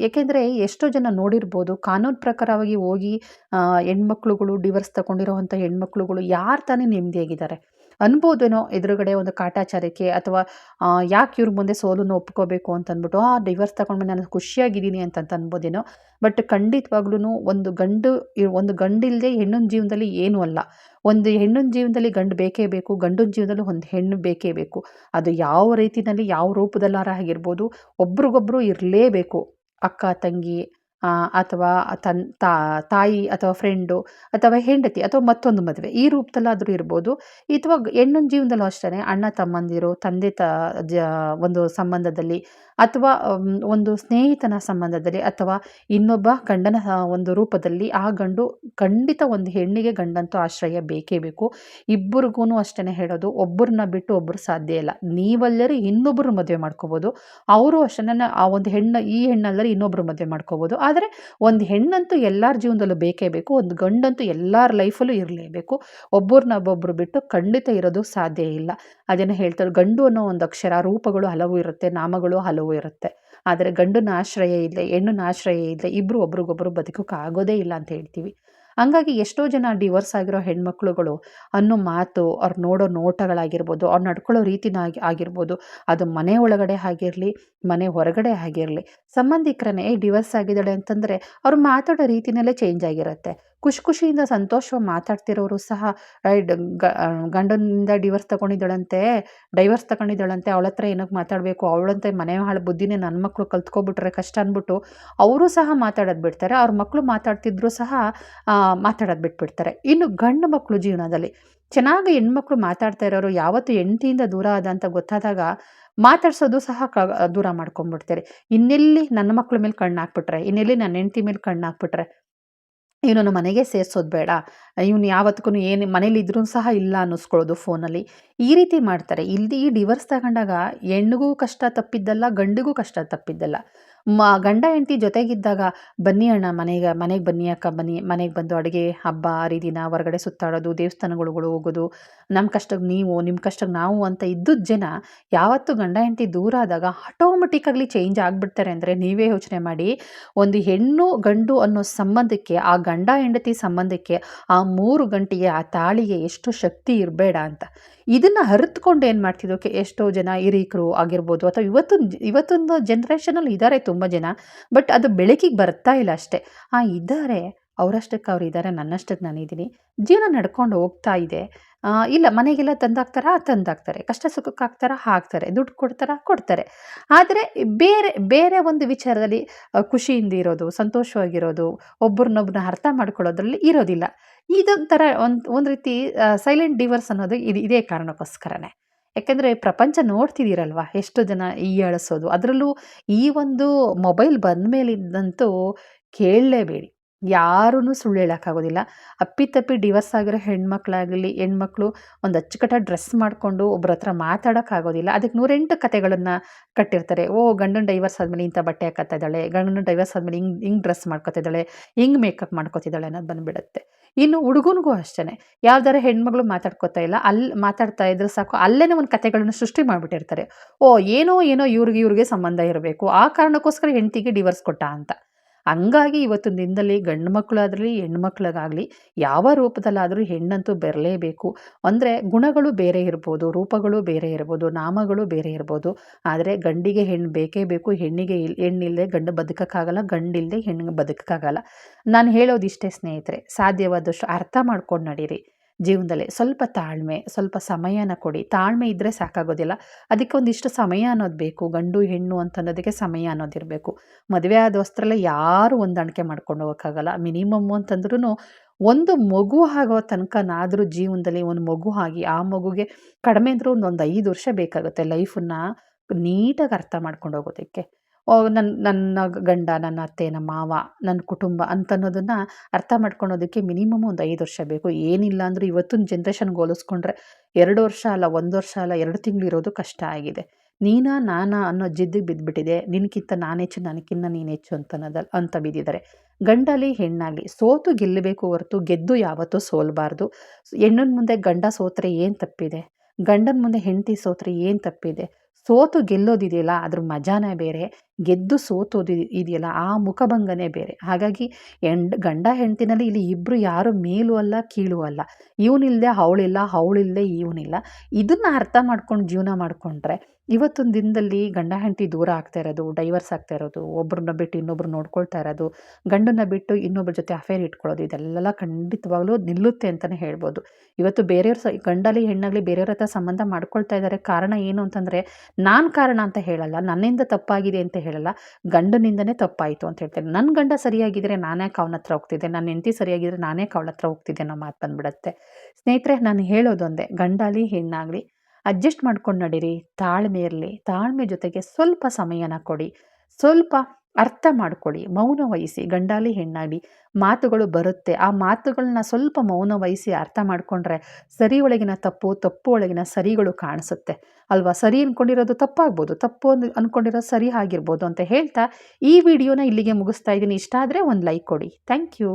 ಏಕೆಂದರೆ ಎಷ್ಟೋ ಜನ ನೋಡಿರ್ಬೋದು, ಕಾನೂನು ಪ್ರಕಾರವಾಗಿ ಹೋಗಿ ಹೆಣ್ಮಕ್ಳುಗಳು ಡಿವರ್ಸ್ ತಗೊಂಡಿರೋವಂಥ ಹೆಣ್ಮಕ್ಳುಗಳು ಯಾರು ತಾನೇ ನೆಮ್ಮದಿಯಾಗಿದ್ದಾರೆ? ಅನ್ಬೋದೇನೋ ಎದುರುಗಡೆ ಒಂದು ಕಾಟಾಚಾರಕ್ಕೆ ಅಥವಾ ಯಾಕೆ ಇವ್ರ ಮುಂದೆ ಸೋಲನ್ನು ಒಪ್ಕೋಬೇಕು ಅಂತ ಅಂದ್ಬಿಟ್ಟು ಆ ಡಿವರ್ಸ್ ತಗೊಂಡ್ಮೇಲೆ ನಾನು ಖುಷಿಯಾಗಿದ್ದೀನಿ ಅಂತಂತ ಅನ್ಬೋದೇನೋ. ಬಟ್ ಖಂಡಿತವಾಗ್ಲೂ ಒಂದು ಗಂಡು ಒಂದು ಗಂಡಿಲ್ಲದೆ ಹೆಣ್ಣಿನ ಜೀವನದಲ್ಲಿ ಏನೂ ಅಲ್ಲ. ಒಂದು ಹೆಣ್ಣಿನ ಜೀವನದಲ್ಲಿ ಗಂಡು ಬೇಕೇ ಬೇಕು, ಗಂಡಿನ ಜೀವನದಲ್ಲಿ ಒಂದು ಹೆಣ್ಣು ಬೇಕೇ ಬೇಕು. ಅದು ಯಾವ ರೀತಿಯಲ್ಲಿ ಯಾವ ರೂಪದಲ್ಲಾರ ಆಗಿರ್ಬೋದು, ಒಬ್ರಿಗೊಬ್ರು ಇರಲೇಬೇಕು. ಅಕ್ಕ, ತಂಗಿ ಅಥವಾ ತನ್ ತಾಯಿ ಅಥವಾ ಫ್ರೆಂಡು ಅಥವಾ ಹೆಂಡತಿ ಅಥವಾ ಮತ್ತೊಂದು ಮದುವೆ, ಈ ರೂಪದಲ್ಲಾದರೂ ಇರ್ಬೋದು. ಅಥವಾ ಹೆಣ್ಣಿನ ಜೀವನದಲ್ಲೂ ಅಷ್ಟೇ ಅಣ್ಣ ತಮ್ಮಂದಿರು, ತಂದೆ ತ ಒಂದು ಸಂಬಂಧದಲ್ಲಿ ಅಥವಾ ಒಂದು ಸ್ನೇಹಿತನ ಸಂಬಂಧದಲ್ಲಿ ಅಥವಾ ಇನ್ನೊಬ್ಬ ಗಂಡನ ಒಂದು ರೂಪದಲ್ಲಿ ಆ ಗಂಡು ಖಂಡಿತ ಒಂದು ಹೆಣ್ಣಿಗೆ ಗಂಡಂತೂ ಆಶ್ರಯ ಬೇಕೇ ಬೇಕು. ಇಬ್ಬರಿಗೂ ಅಷ್ಟೇ ಹೇಳೋದು, ಒಬ್ಬರನ್ನ ಬಿಟ್ಟು ಒಬ್ಬರು ಸಾಧ್ಯ ಇಲ್ಲ. ನೀವಲ್ಲರೂ ಇನ್ನೊಬ್ಬರು ಮದುವೆ ಮಾಡ್ಕೋಬೋದು. ಅವರು ಅಷ್ಟೇ ಆ ಒಂದು ಹೆಣ್ಣು, ಈ ಹೆಣ್ಣಲ್ಲರೂ ಇನ್ನೊಬ್ಬರು ಮದುವೆ ಮಾಡ್ಕೋಬೋದು. ಆದರೆ ಒಂದು ಹೆಣ್ಣಂತೂ ಎಲ್ಲರ ಜೀವನದಲ್ಲೂ ಬೇಕೇ ಬೇಕು. ಒಂದು ಗಂಡಂತೂ ಎಲ್ಲರ ಲೈಫಲ್ಲೂ ಇರಲೇಬೇಕು. ಒಬ್ಬರನ್ನ ಒಬ್ಬೊಬ್ಬರು ಬಿಟ್ಟು ಖಂಡಿತ ಇರೋದು ಸಾಧ್ಯ ಇಲ್ಲ. ಅದನ್ನು ಹೇಳ್ತಾರೆ, ಗಂಡು ಅನ್ನೋ ಒಂದು ಅಕ್ಷರ, ರೂಪಗಳು ಹಲವು ಇರುತ್ತೆ, ನಾಮಗಳು ಹಲವು ಇರುತ್ತೆ. ಆದರೆ ಗಂಡನ ಆಶ್ರಯ ಇದೆ ಹೆಣ್ಣಿನ ಆಶ್ರಯ ಇದೆ ಇಬ್ಬರು ಒಬ್ರಿಗೊಬ್ಬರು ಬದುಕೋಕೆ ಆಗೋದೇ ಇಲ್ಲ ಅಂತ ಹೇಳ್ತೀವಿ. ಹಂಗಾಗಿ ಎಷ್ಟೋ ಜನ ಡಿವೋರ್ಸ್ ಆಗಿರೋ ಹೆಣ್ಮಕ್ಳುಗಳು ಅನ್ನೋ ಮಾತು ಅವ್ರು ನೋಡೋ ನೋಟಗಳಾಗಿರ್ಬೋದು, ಅವ್ರು ನಡ್ಕೊಳ್ಳೋ ರೀತಿನ ಆಗಿ, ಆಗಿರ್ಬೋದು, ಅದು ಮನೆ ಒಳಗಡೆ ಆಗಿರಲಿ, ಮನೆ ಹೊರಗಡೆ ಆಗಿರಲಿ ಸಂಬಂಧಿಕರನ್ನೇ ಡಿವೋರ್ಸ್ ಆಗಿದ್ದಾಳೆ ಅಂತಂದರೆ ಅವ್ರು ಮಾತಾಡೋ ರೀತಿನಲ್ಲೇ ಚೇಂಜ್ ಆಗಿರುತ್ತೆ. ಖುಷಿ ಖುಷಿಯಿಂದ ಸಂತೋಷವಾಗಿ ಮಾತಾಡ್ತಿರೋರು ಸಹ ಗಂಡನಿಂದ ಡಿವರ್ಸ್ ತಗೊಂಡಿದ್ದಾಳಂತೆ ಡೈವರ್ಸ್ ತಗೊಂಡಿದ್ದಾಳಂತೆ, ಅವಳ ಹತ್ರ ಏನಕ್ಕೆ ಮಾತಾಡಬೇಕು, ಅವಳಂತೆ ಮನೆ ಹಾಳು ಬುದ್ಧಿನೇ ನನ್ನ ಮಕ್ಕಳು ಕಲ್ತ್ಕೊಬಿಟ್ರೆ ಕಷ್ಟ ಅಂದ್ಬಿಟ್ಟು ಅವರು ಸಹ ಮಾತಾಡೋದು ಬಿಡ್ತಾರೆ, ಅವ್ರ ಮಕ್ಕಳು ಮಾತಾಡ್ತಿದ್ರು ಸಹ ಮಾತಾಡೋದು ಬಿಟ್ಬಿಡ್ತಾರೆ. ಇನ್ನು ಗಂಡು ಮಕ್ಕಳು ಜೀವನದಲ್ಲಿ ಚೆನ್ನಾಗಿ ಹೆಣ್ಮಕ್ಳು ಮಾತಾಡ್ತಾ ಇರೋರು ಯಾವತ್ತು ಹೆಂಡತಿಯಿಂದ ದೂರ ಆದ ಅಂತ ಗೊತ್ತಾದಾಗ ಮಾತಾಡ್ಸೋದು ಸಹ ಕ, ದೂರ ಮಾಡ್ಕೊಂಡ್ಬಿಡ್ತಾರೆ ಇನ್ನೆಲ್ಲಿ ನನ್ನ ಮಕ್ಕಳ ಮೇಲೆ ಕಣ್ಣು ಹಾಕ್ಬಿಟ್ರೆ ಇನ್ನೆಲ್ಲಿ ನನ್ನ ಹೆಂಡತಿ ಮೇಲೆ ಕಣ್ಣು ಹಾಕ್ಬಿಟ್ರೆ ಇವನನ್ನು ಮನೆಗೆ ಸೇರಿಸೋದು ಬೇಡ. ಇವನು ಯಾವತ್ತಿಗೂ ಏನು ಮನೇಲಿದ್ರೂ ಸಹ ಇಲ್ಲ ಅನ್ನಿಸ್ಕೊಳ್ಳೋದು ಫೋನಲ್ಲಿ. ಈ ರೀತಿ ಮಾಡ್ತಾರೆ. ಇಲ್ಲಿ ಈ ಡಿವರ್ಸ್ ತಗೊಂಡಾಗ ಹೆಣ್ಣಿಗೂ ಕಷ್ಟ ತಪ್ಪಿದ್ದಲ್ಲ, ಗಂಡಿಗೂ ಕಷ್ಟ ತಪ್ಪಿದ್ದಲ್ಲ. ಮ, ಗಂಡ ಹೆಂಡತಿ ಜೊತೆಗಿದ್ದಾಗ, ಬನ್ನಿ ಅಣ್ಣ, ಮನೆಗೆ ಮನೆಗೆ ಬನ್ನಿ ಅಕ್ಕ, ಬನ್ನಿ, ಮನೆಗೆ ಬಂದು ಅಡುಗೆ ಹಬ್ಬ ಹರಿದಿನ ಹೊರಗಡೆ ಸುತ್ತಾಡೋದು, ದೇವಸ್ಥಾನಗಳುಗಳು ಹೋಗೋದು ನಮ್ಮ ಕಷ್ಟಕ್ಕೆ ನೀವು ನಿಮ್ಮ ಕಷ್ಟಕ್ಕೆ ನಾವು ಅಂತ ಇದ್ದದ್ದು ಜನ, ಯಾವತ್ತು ಗಂಡ ಹೆಂಡತಿ ದೂರ ಆದಾಗ ಆಟೋಮೆಟಿಕ್ಕಾಗಲಿ ಚೇಂಜ್ ಆಗಿಬಿಡ್ತಾರೆ ಅಂದರೆ ನೀವೇ ಯೋಚನೆ ಮಾಡಿ, ಒಂದು ಹೆಣ್ಣು ಗಂಡು ಅನ್ನೋ ಸಂಬಂಧಕ್ಕೆ, ಆ ಗಂಡ ಹೆಂಡತಿ ಸಂಬಂಧಕ್ಕೆ, ಆ ಮೂರು ಗಂಟೆಗೆ, ಆ ತಾಳಿಗೆ ಎಷ್ಟು ಶಕ್ತಿ ಇರಬೇಡ ಅಂತ. ಇದನ್ನು ಅರಿತುಕೊಂಡು ಏನು ಮಾಡ್ತಿದ್ದೋಕೆ ಎಷ್ಟೋ ಜನ ಹಿರೀಕರು ಆಗಿರ್ಬೋದು ಅಥವಾ ಇವತ್ತು ಇವತ್ತೊಂದು ಜನ್ರೇಷನಲ್ಲಿ ಇದ್ದಾರೆ ತುಂಬ ಜನ ಬಟ್ ಅದು ಬೆಳಕಿಗೆ ಬರ್ತಾ ಇಲ್ಲ ಅಷ್ಟೇ. ಆ ಇದ್ದಾರೆ ಅವರಷ್ಟಕ್ಕೆ ಅವ್ರು ಇದ್ದಾರೆ ನನ್ನಷ್ಟಕ್ಕೆ ನಾನಿದ್ದೀನಿ ಜೀವನ ನಡ್ಕೊಂಡು ಹೋಗ್ತಾ ಇದೆ. ಇಲ್ಲ, ಮನೆಗೆಲ್ಲ ತಂದಾಗ್ತಾರಾ ತಂದಾಕ್ತಾರೆ. ಕಷ್ಟ ಸುಖಕ್ಕೆ ಹಾಕ್ತಾರಾ? ಹಾಕ್ತಾರೆ. ದುಡ್ಡು ಕೊಡ್ತಾರಾ? ಕೊಡ್ತಾರೆ. ಆದರೆ ಬೇರೆ ಬೇರೆ ಒಂದು ವಿಚಾರದಲ್ಲಿ ಖುಷಿಯಿಂದ ಇರೋದು, ಸಂತೋಷವಾಗಿರೋದು ಒಬ್ಬರನ್ನೊಬ್ಬನ ಅರ್ಥ ಮಾಡ್ಕೊಳ್ಳೋದ್ರಲ್ಲಿ ಇರೋದಿಲ್ಲ. ಇದೊಂಥರ ಒಂದು ಒಂದು ರೀತಿ ಸೈಲೆಂಟ್ ಡಿವರ್ಸ್ ಅನ್ನೋದು ಇದು, ಇದೇ ಕಾರಣಕ್ಕೋಸ್ಕರನೇ. ಯಾಕೆಂದರೆ ಪ್ರಪಂಚ ನೋಡ್ತಿದ್ದೀರಲ್ವ? ಎಷ್ಟು ಜನ ಈ ಅಳಿಸೋದು? ಅದರಲ್ಲೂ ಈ ಒಂದು ಮೊಬೈಲ್ ಬಂದ ಮೇಲಿದ್ದಂತೂ ಕೇಳಲೇಬೇಡಿ. ಯಾರೂ ಸುಳ್ಳು ಹೇಳೋಕ್ಕಾಗೋದಿಲ್ಲ. ಅಪ್ಪಿತಪ್ಪಿ ಡಿವರ್ಸ್ ಆಗಿರೋ ಹೆಣ್ಮಕ್ಳಾಗಲಿ, ಹೆಣ್ಮಕ್ಳು ಒಂದು ಅಚ್ಚುಕಟ್ಟ ಡ್ರೆಸ್ ಮಾಡಿಕೊಂಡು ಒಬ್ಬರ ಹತ್ರ ಮಾತಾಡೋಕ್ಕಾಗೋದಿಲ್ಲ. ಅದಕ್ಕೆ ನೂರೆಂಟು ಕತೆಗಳನ್ನು ಕಟ್ಟಿರ್ತಾರೆ. ಓ, ಗಂಡನ ಡೈವರ್ಸ್ ಆದಮೇಲೆ ಇಂಥ ಬಟ್ಟೆ ಹಾಕತ್ತಿದ್ದಾಳೆ ಗಂಡನ ಡೈವರ್ಸ್ ಆದಮೇಲೆ ಹಿಂಗೆ ಹಿಂಗೆ ಡ್ರೆಸ್ ಮಾಡ್ಕೊತಿದ್ದಾಳೆ ಹಿಂಗೆ ಮೇಕಪ್ ಮಾಡ್ಕೊತಿದ್ದಾಳೆ ಅನ್ನೋದು ಬಂದುಬಿಡುತ್ತೆ. ಇನ್ನು ಹುಡುಗನಿಗೂ ಅಷ್ಟೇ ಯಾವ್ದಾರ ಹೆಣ್ಮಗಳು ಮಾತಾಡ್ಕೋತಾ ಇಲ್ಲ. ಅಲ್ಲಿ ಮಾತಾಡ್ತಾ ಇದ್ರೆ ಸಾಕು. ಅಲ್ಲೇ ಒಂದು ಕತೆಗಳನ್ನು ಸೃಷ್ಟಿ ಮಾಡಿಬಿಟ್ಟಿರ್ತಾರೆ. ಓ, ಏನೋ ಏನೋ ಇವ್ರಿಗೆ ಇವ್ರಿಗೆ ಸಂಬಂಧ ಇರಬೇಕು. ಆ ಕಾರಣಕ್ಕೋಸ್ಕರ ಹೆಂಡತಿಗೆ ಡಿವರ್ಸ್ ಕೊಟ್ಟ ಅಂತ. ಹಂಗಾಗಿ ಇವತ್ತಿನ ದಿನದಲ್ಲಿ ಗಂಡು ಮಕ್ಕಳಾದ್ರಲ್ಲಿ ಹೆಣ್ಮಕ್ಳಿಗಾಗಲಿ ಯಾವ ರೂಪದಲ್ಲಾದರೂ ಹೆಣ್ಣಂತೂ ಬರಲೇಬೇಕು. ಅಂದರೆ ಗುಣಗಳು ಬೇರೆ ಇರ್ಬೋದು, ರೂಪಗಳು ಬೇರೆ ಇರ್ಬೋದು, ನಾಮಗಳು ಬೇರೆ ಇರ್ಬೋದು. ಆದರೆ ಗಂಡಿಗೆ ಹೆಣ್ಣು ಬೇಕೇ ಬೇಕು, ಹೆಣ್ಣಿಗೆ ಇಲ್ ಹೆಣ್ಣಿಲ್ಲದೆ ಗಂಡು ಬದುಕೋಕ್ಕಾಗಲ್ಲ ಗಂಡಿಲ್ಲದೆ ಹೆಣ್ಣು ಬದುಕಕ್ಕಾಗಲ್ಲ. ನಾನು ಹೇಳೋದಿಷ್ಟೇ ಸ್ನೇಹಿತರೆ, ಸಾಧ್ಯವಾದಷ್ಟು ಅರ್ಥ ಮಾಡ್ಕೊಂಡು ನಡೀರಿ. ಜೀವನದಲ್ಲಿ ಸ್ವಲ್ಪ ತಾಳ್ಮೆ, ಸ್ವಲ್ಪ ಸಮಯನ ಕೊಡಿ. ತಾಳ್ಮೆ ಇದ್ದರೆ ಸಾಕಾಗೋದಿಲ್ಲ. ಅದಕ್ಕೆ ಒಂದಿಷ್ಟು ಸಮಯ ಅನ್ನೋದು ಬೇಕು. ಗಂಡು, ಹೆಣ್ಣು ಅಂತ ಅನ್ನೋದಕ್ಕೆ ಸಮಯ ಅನ್ನೋದಿರಬೇಕು ಮದುವೆ ಆದ ವಸ್ತ್ರಲ್ಲ ಯಾರು ಹೊಂದಾಣಿಕೆ ಮಾಡ್ಕೊಂಡು ಹೋಗೋಕ್ಕಾಗಲ್ಲ. ಮಿನಿಮಮ್ ಅಂತಂದ್ರೂ ಒಂದು ಮಗು ಆಗೋ ತನಕನಾದರೂ ಜೀವನದಲ್ಲಿ ಒಂದು ಮಗು ಆಗಿ, ಆ ಮಗುಗೆ ಕಡಿಮೆ ಅಂದರೂ ಒಂದೊಂದು ಐದು ವರ್ಷ ಬೇಕಾಗುತ್ತೆ ಲೈಫನ್ನು ನೀಟಾಗಿ ಅರ್ಥ ಮಾಡ್ಕೊಂಡು ಹೋಗೋದಕ್ಕೆ. ನನ್ನ ನನ್ನ ಗಂಡ, ನನ್ನ ಅತ್ತೆ, ನಮ್ಮ ಮಾವ, ನನ್ನ ಕುಟುಂಬ ಅಂತನ್ನೋದನ್ನು ಅರ್ಥ ಮಾಡ್ಕೊಳೋದಕ್ಕೆ ಮಿನಿಮಮ್ ಒಂದು ಐದು ವರ್ಷ ಬೇಕು. ಏನಿಲ್ಲ ಅಂದರೂ ಇವತ್ತಿನ ಜನ್ರೇಷನ್ಗೆ ಹೋಲಿಸ್ಕೊಂಡ್ರೆ ಎರಡು ವರ್ಷ ಅಲ್ಲ, ಒಂದು ವರ್ಷ ಅಲ್ಲ, ಎರಡು ತಿಂಗಳು ಇರೋದು ಕಷ್ಟ ಆಗಿದೆ. ನೀನಾ, ನಾನಾ ಅನ್ನೋ ಜಿದ್ದಿಗೆ ಬಿದ್ದುಬಿಟ್ಟಿದೆ ನಿನಗಿಂತ ನಾನು ಹೆಚ್ಚು ನನಗಿನ್ನ ನೀನು ಹೆಚ್ಚು ಅಂತ ಅನ್ನೋದ ಅಂತ ಬಿದ್ದಿದ್ದಾರೆ. ಗಂಡಲಿ ಹೆಣ್ಣಾಗಲಿ, ಸೋತು ಗೆಲ್ಲಬೇಕು ಹೊರತು ಗೆದ್ದು ಯಾವತ್ತೂ ಸೋಲಬಾರ್ದು. ಹೆಣ್ಣಿನ ಮುಂದೆ ಗಂಡ ಸೋತ್ರೆ ಏನು ತಪ್ಪಿದೆ? ಗಂಡನ ಮುಂದೆ ಹೆಂಡತಿ ಸೋತ್ರೆ ಏನು ತಪ್ಪಿದೆ? ಸೋತು ಗೆಲ್ಲೋದಿದೆಯಲ್ಲ, ಅದ್ರ ಮಜಾನೇ ಬೇರೆ. ಗೆದ್ದು ಸೋತೋದು ಇದೆಯಲ್ಲ, ಆ ಮುಖಭಂಗನೇ ಬೇರೆ. ಹಾಗಾಗಿ ಎಂಡ್ ಗಂಡ ಹೆಂಡತಿನಲ್ಲಿ ಇಲ್ಲಿ ಇಬ್ಬರು ಯಾರು ಮೇಲೂ ಅಲ್ಲ, ಕೀಳು ಅಲ್ಲ. ಇವನಿಲ್ಲದೆ ಅವಳಿಲ್ಲ ಅವಳಿಲ್ಲದೆ ಇವನಿಲ್ಲ. ಇದನ್ನು ಅರ್ಥ ಮಾಡ್ಕೊಂಡು ಜೀವನ ಮಾಡಿಕೊಂಡ್ರೆ ಇವತ್ತೊಂದು ದಿನದಲ್ಲಿ ಗಂಡ ಹೆಂಡತಿ ದೂರ ಆಗ್ತಾ ಇರೋದು, ಡೈವರ್ಸ್ ಆಗ್ತಾ ಇರೋದು ಒಬ್ಬರನ್ನ ಬಿಟ್ಟು ಇನ್ನೊಬ್ರು ನೋಡ್ಕೊಳ್ತಾ ಇರೋದು ಗಂಡನ ಬಿಟ್ಟು ಇನ್ನೊಬ್ಬರ ಜೊತೆ ಅಫೇರ್ ಇಟ್ಕೊಳ್ಳೋದು, ಇದೆಲ್ಲ ಖಂಡಿತವಾಗ್ಲೂ ನಿಲ್ಲುತ್ತೆ ಅಂತಲೇ ಹೇಳ್ಬೋದು. ಇವತ್ತು ಬೇರೆಯವ್ರ ಸ ಗಂಡಲಿ ಹೆಣ್ಣಾಗಲಿ ಬೇರೆಯವ್ರ ಹತ್ರ ಸಂಬಂಧ ಮಾಡ್ಕೊಳ್ತಾ ಇದ್ದಾರೆ ಕಾರಣ ಏನು ಅಂತಂದರೆ ನಾನು ಕಾರಣ ಅಂತ ಹೇಳಲ್ಲ, ನನ್ನಿಂದ ತಪ್ಪಾಗಿದೆ ಅಂತ ಹೇಳಲ್ಲ. ಗಂಡನಿಂದನೇ ತಪ್ಪಾಯಿತು ಅಂತ ಹೇಳ್ತಾರೆ. ನನ್ನ ಗಂಡ ಸರಿಯಾಗಿದ್ದರೆ ನಾನೇ ಅವನ ಹತ್ರ ಹೋಗ್ತಿದ್ದೆ. ನನ್ನ ಹೆಂಡತಿ ಸರಿಯಾಗಿದ್ದರೆ ನಾನೇ ಅವಳ ಹತ್ರ ಹೋಗ್ತಿದ್ದೆ ಅನ್ನೋ ಮಾತು ಬಂದ್ಬಿಡತ್ತೆ. ಸ್ನೇಹಿತರೆ, ನಾನು ಹೇಳೋದೊಂದೇ ಗಂಡಾಗಲಿ, ಹೆಣ್ಣಾಗಲಿ, ಅಡ್ಜಸ್ಟ್ ಮಾಡ್ಕೊಂಡು ನಡೀರಿ. ತಾಳ್ಮೆ ಇರಲಿ. ತಾಳ್ಮೆ ಜೊತೆಗೆ ಸ್ವಲ್ಪ ಸಮಯನ ಕೊಡಿ. ಸ್ವಲ್ಪ ಅರ್ಥ ಮಾಡ್ಕೊಳ್ಳಿ, ಮೌನ ವಹಿಸಿ, ಗಂಡಾಲಿ ಹೆಣ್ಣಾಗಿ ಮಾತುಗಳು ಬರುತ್ತೆ. ಆ ಮಾತುಗಳನ್ನ ಸ್ವಲ್ಪ ಮೌನ ವಹಿಸಿ ಅರ್ಥ ಮಾಡಿಕೊಂಡ್ರೆ ಸರಿ ಒಳಗಿನ ತಪ್ಪು ತಪ್ಪು ಒಳಗಿನ ಸರಿಗಳು ಕಾಣಿಸುತ್ತೆ. ಅಲ್ವಾ? ಸರಿ ಅಂದ್ಕೊಂಡಿರೋದು ತಪ್ಪಾಗ್ಬೋದು, ತಪ್ಪು ಅಂದ್ ಅಂದ್ಕೊಂಡಿರೋದು ಸರಿ ಆಗಿರ್ಬೋದು ಅಂತ ಹೇಳ್ತಾ ಈ ವಿಡಿಯೋನ ಇಲ್ಲಿಗೆ ಮುಗಿಸ್ತಾ ಇದ್ದೀನಿ. ಇಷ್ಟ ಆದರೆ ಒಂದು ಲೈಕ್ ಕೊಡಿ. Thank you.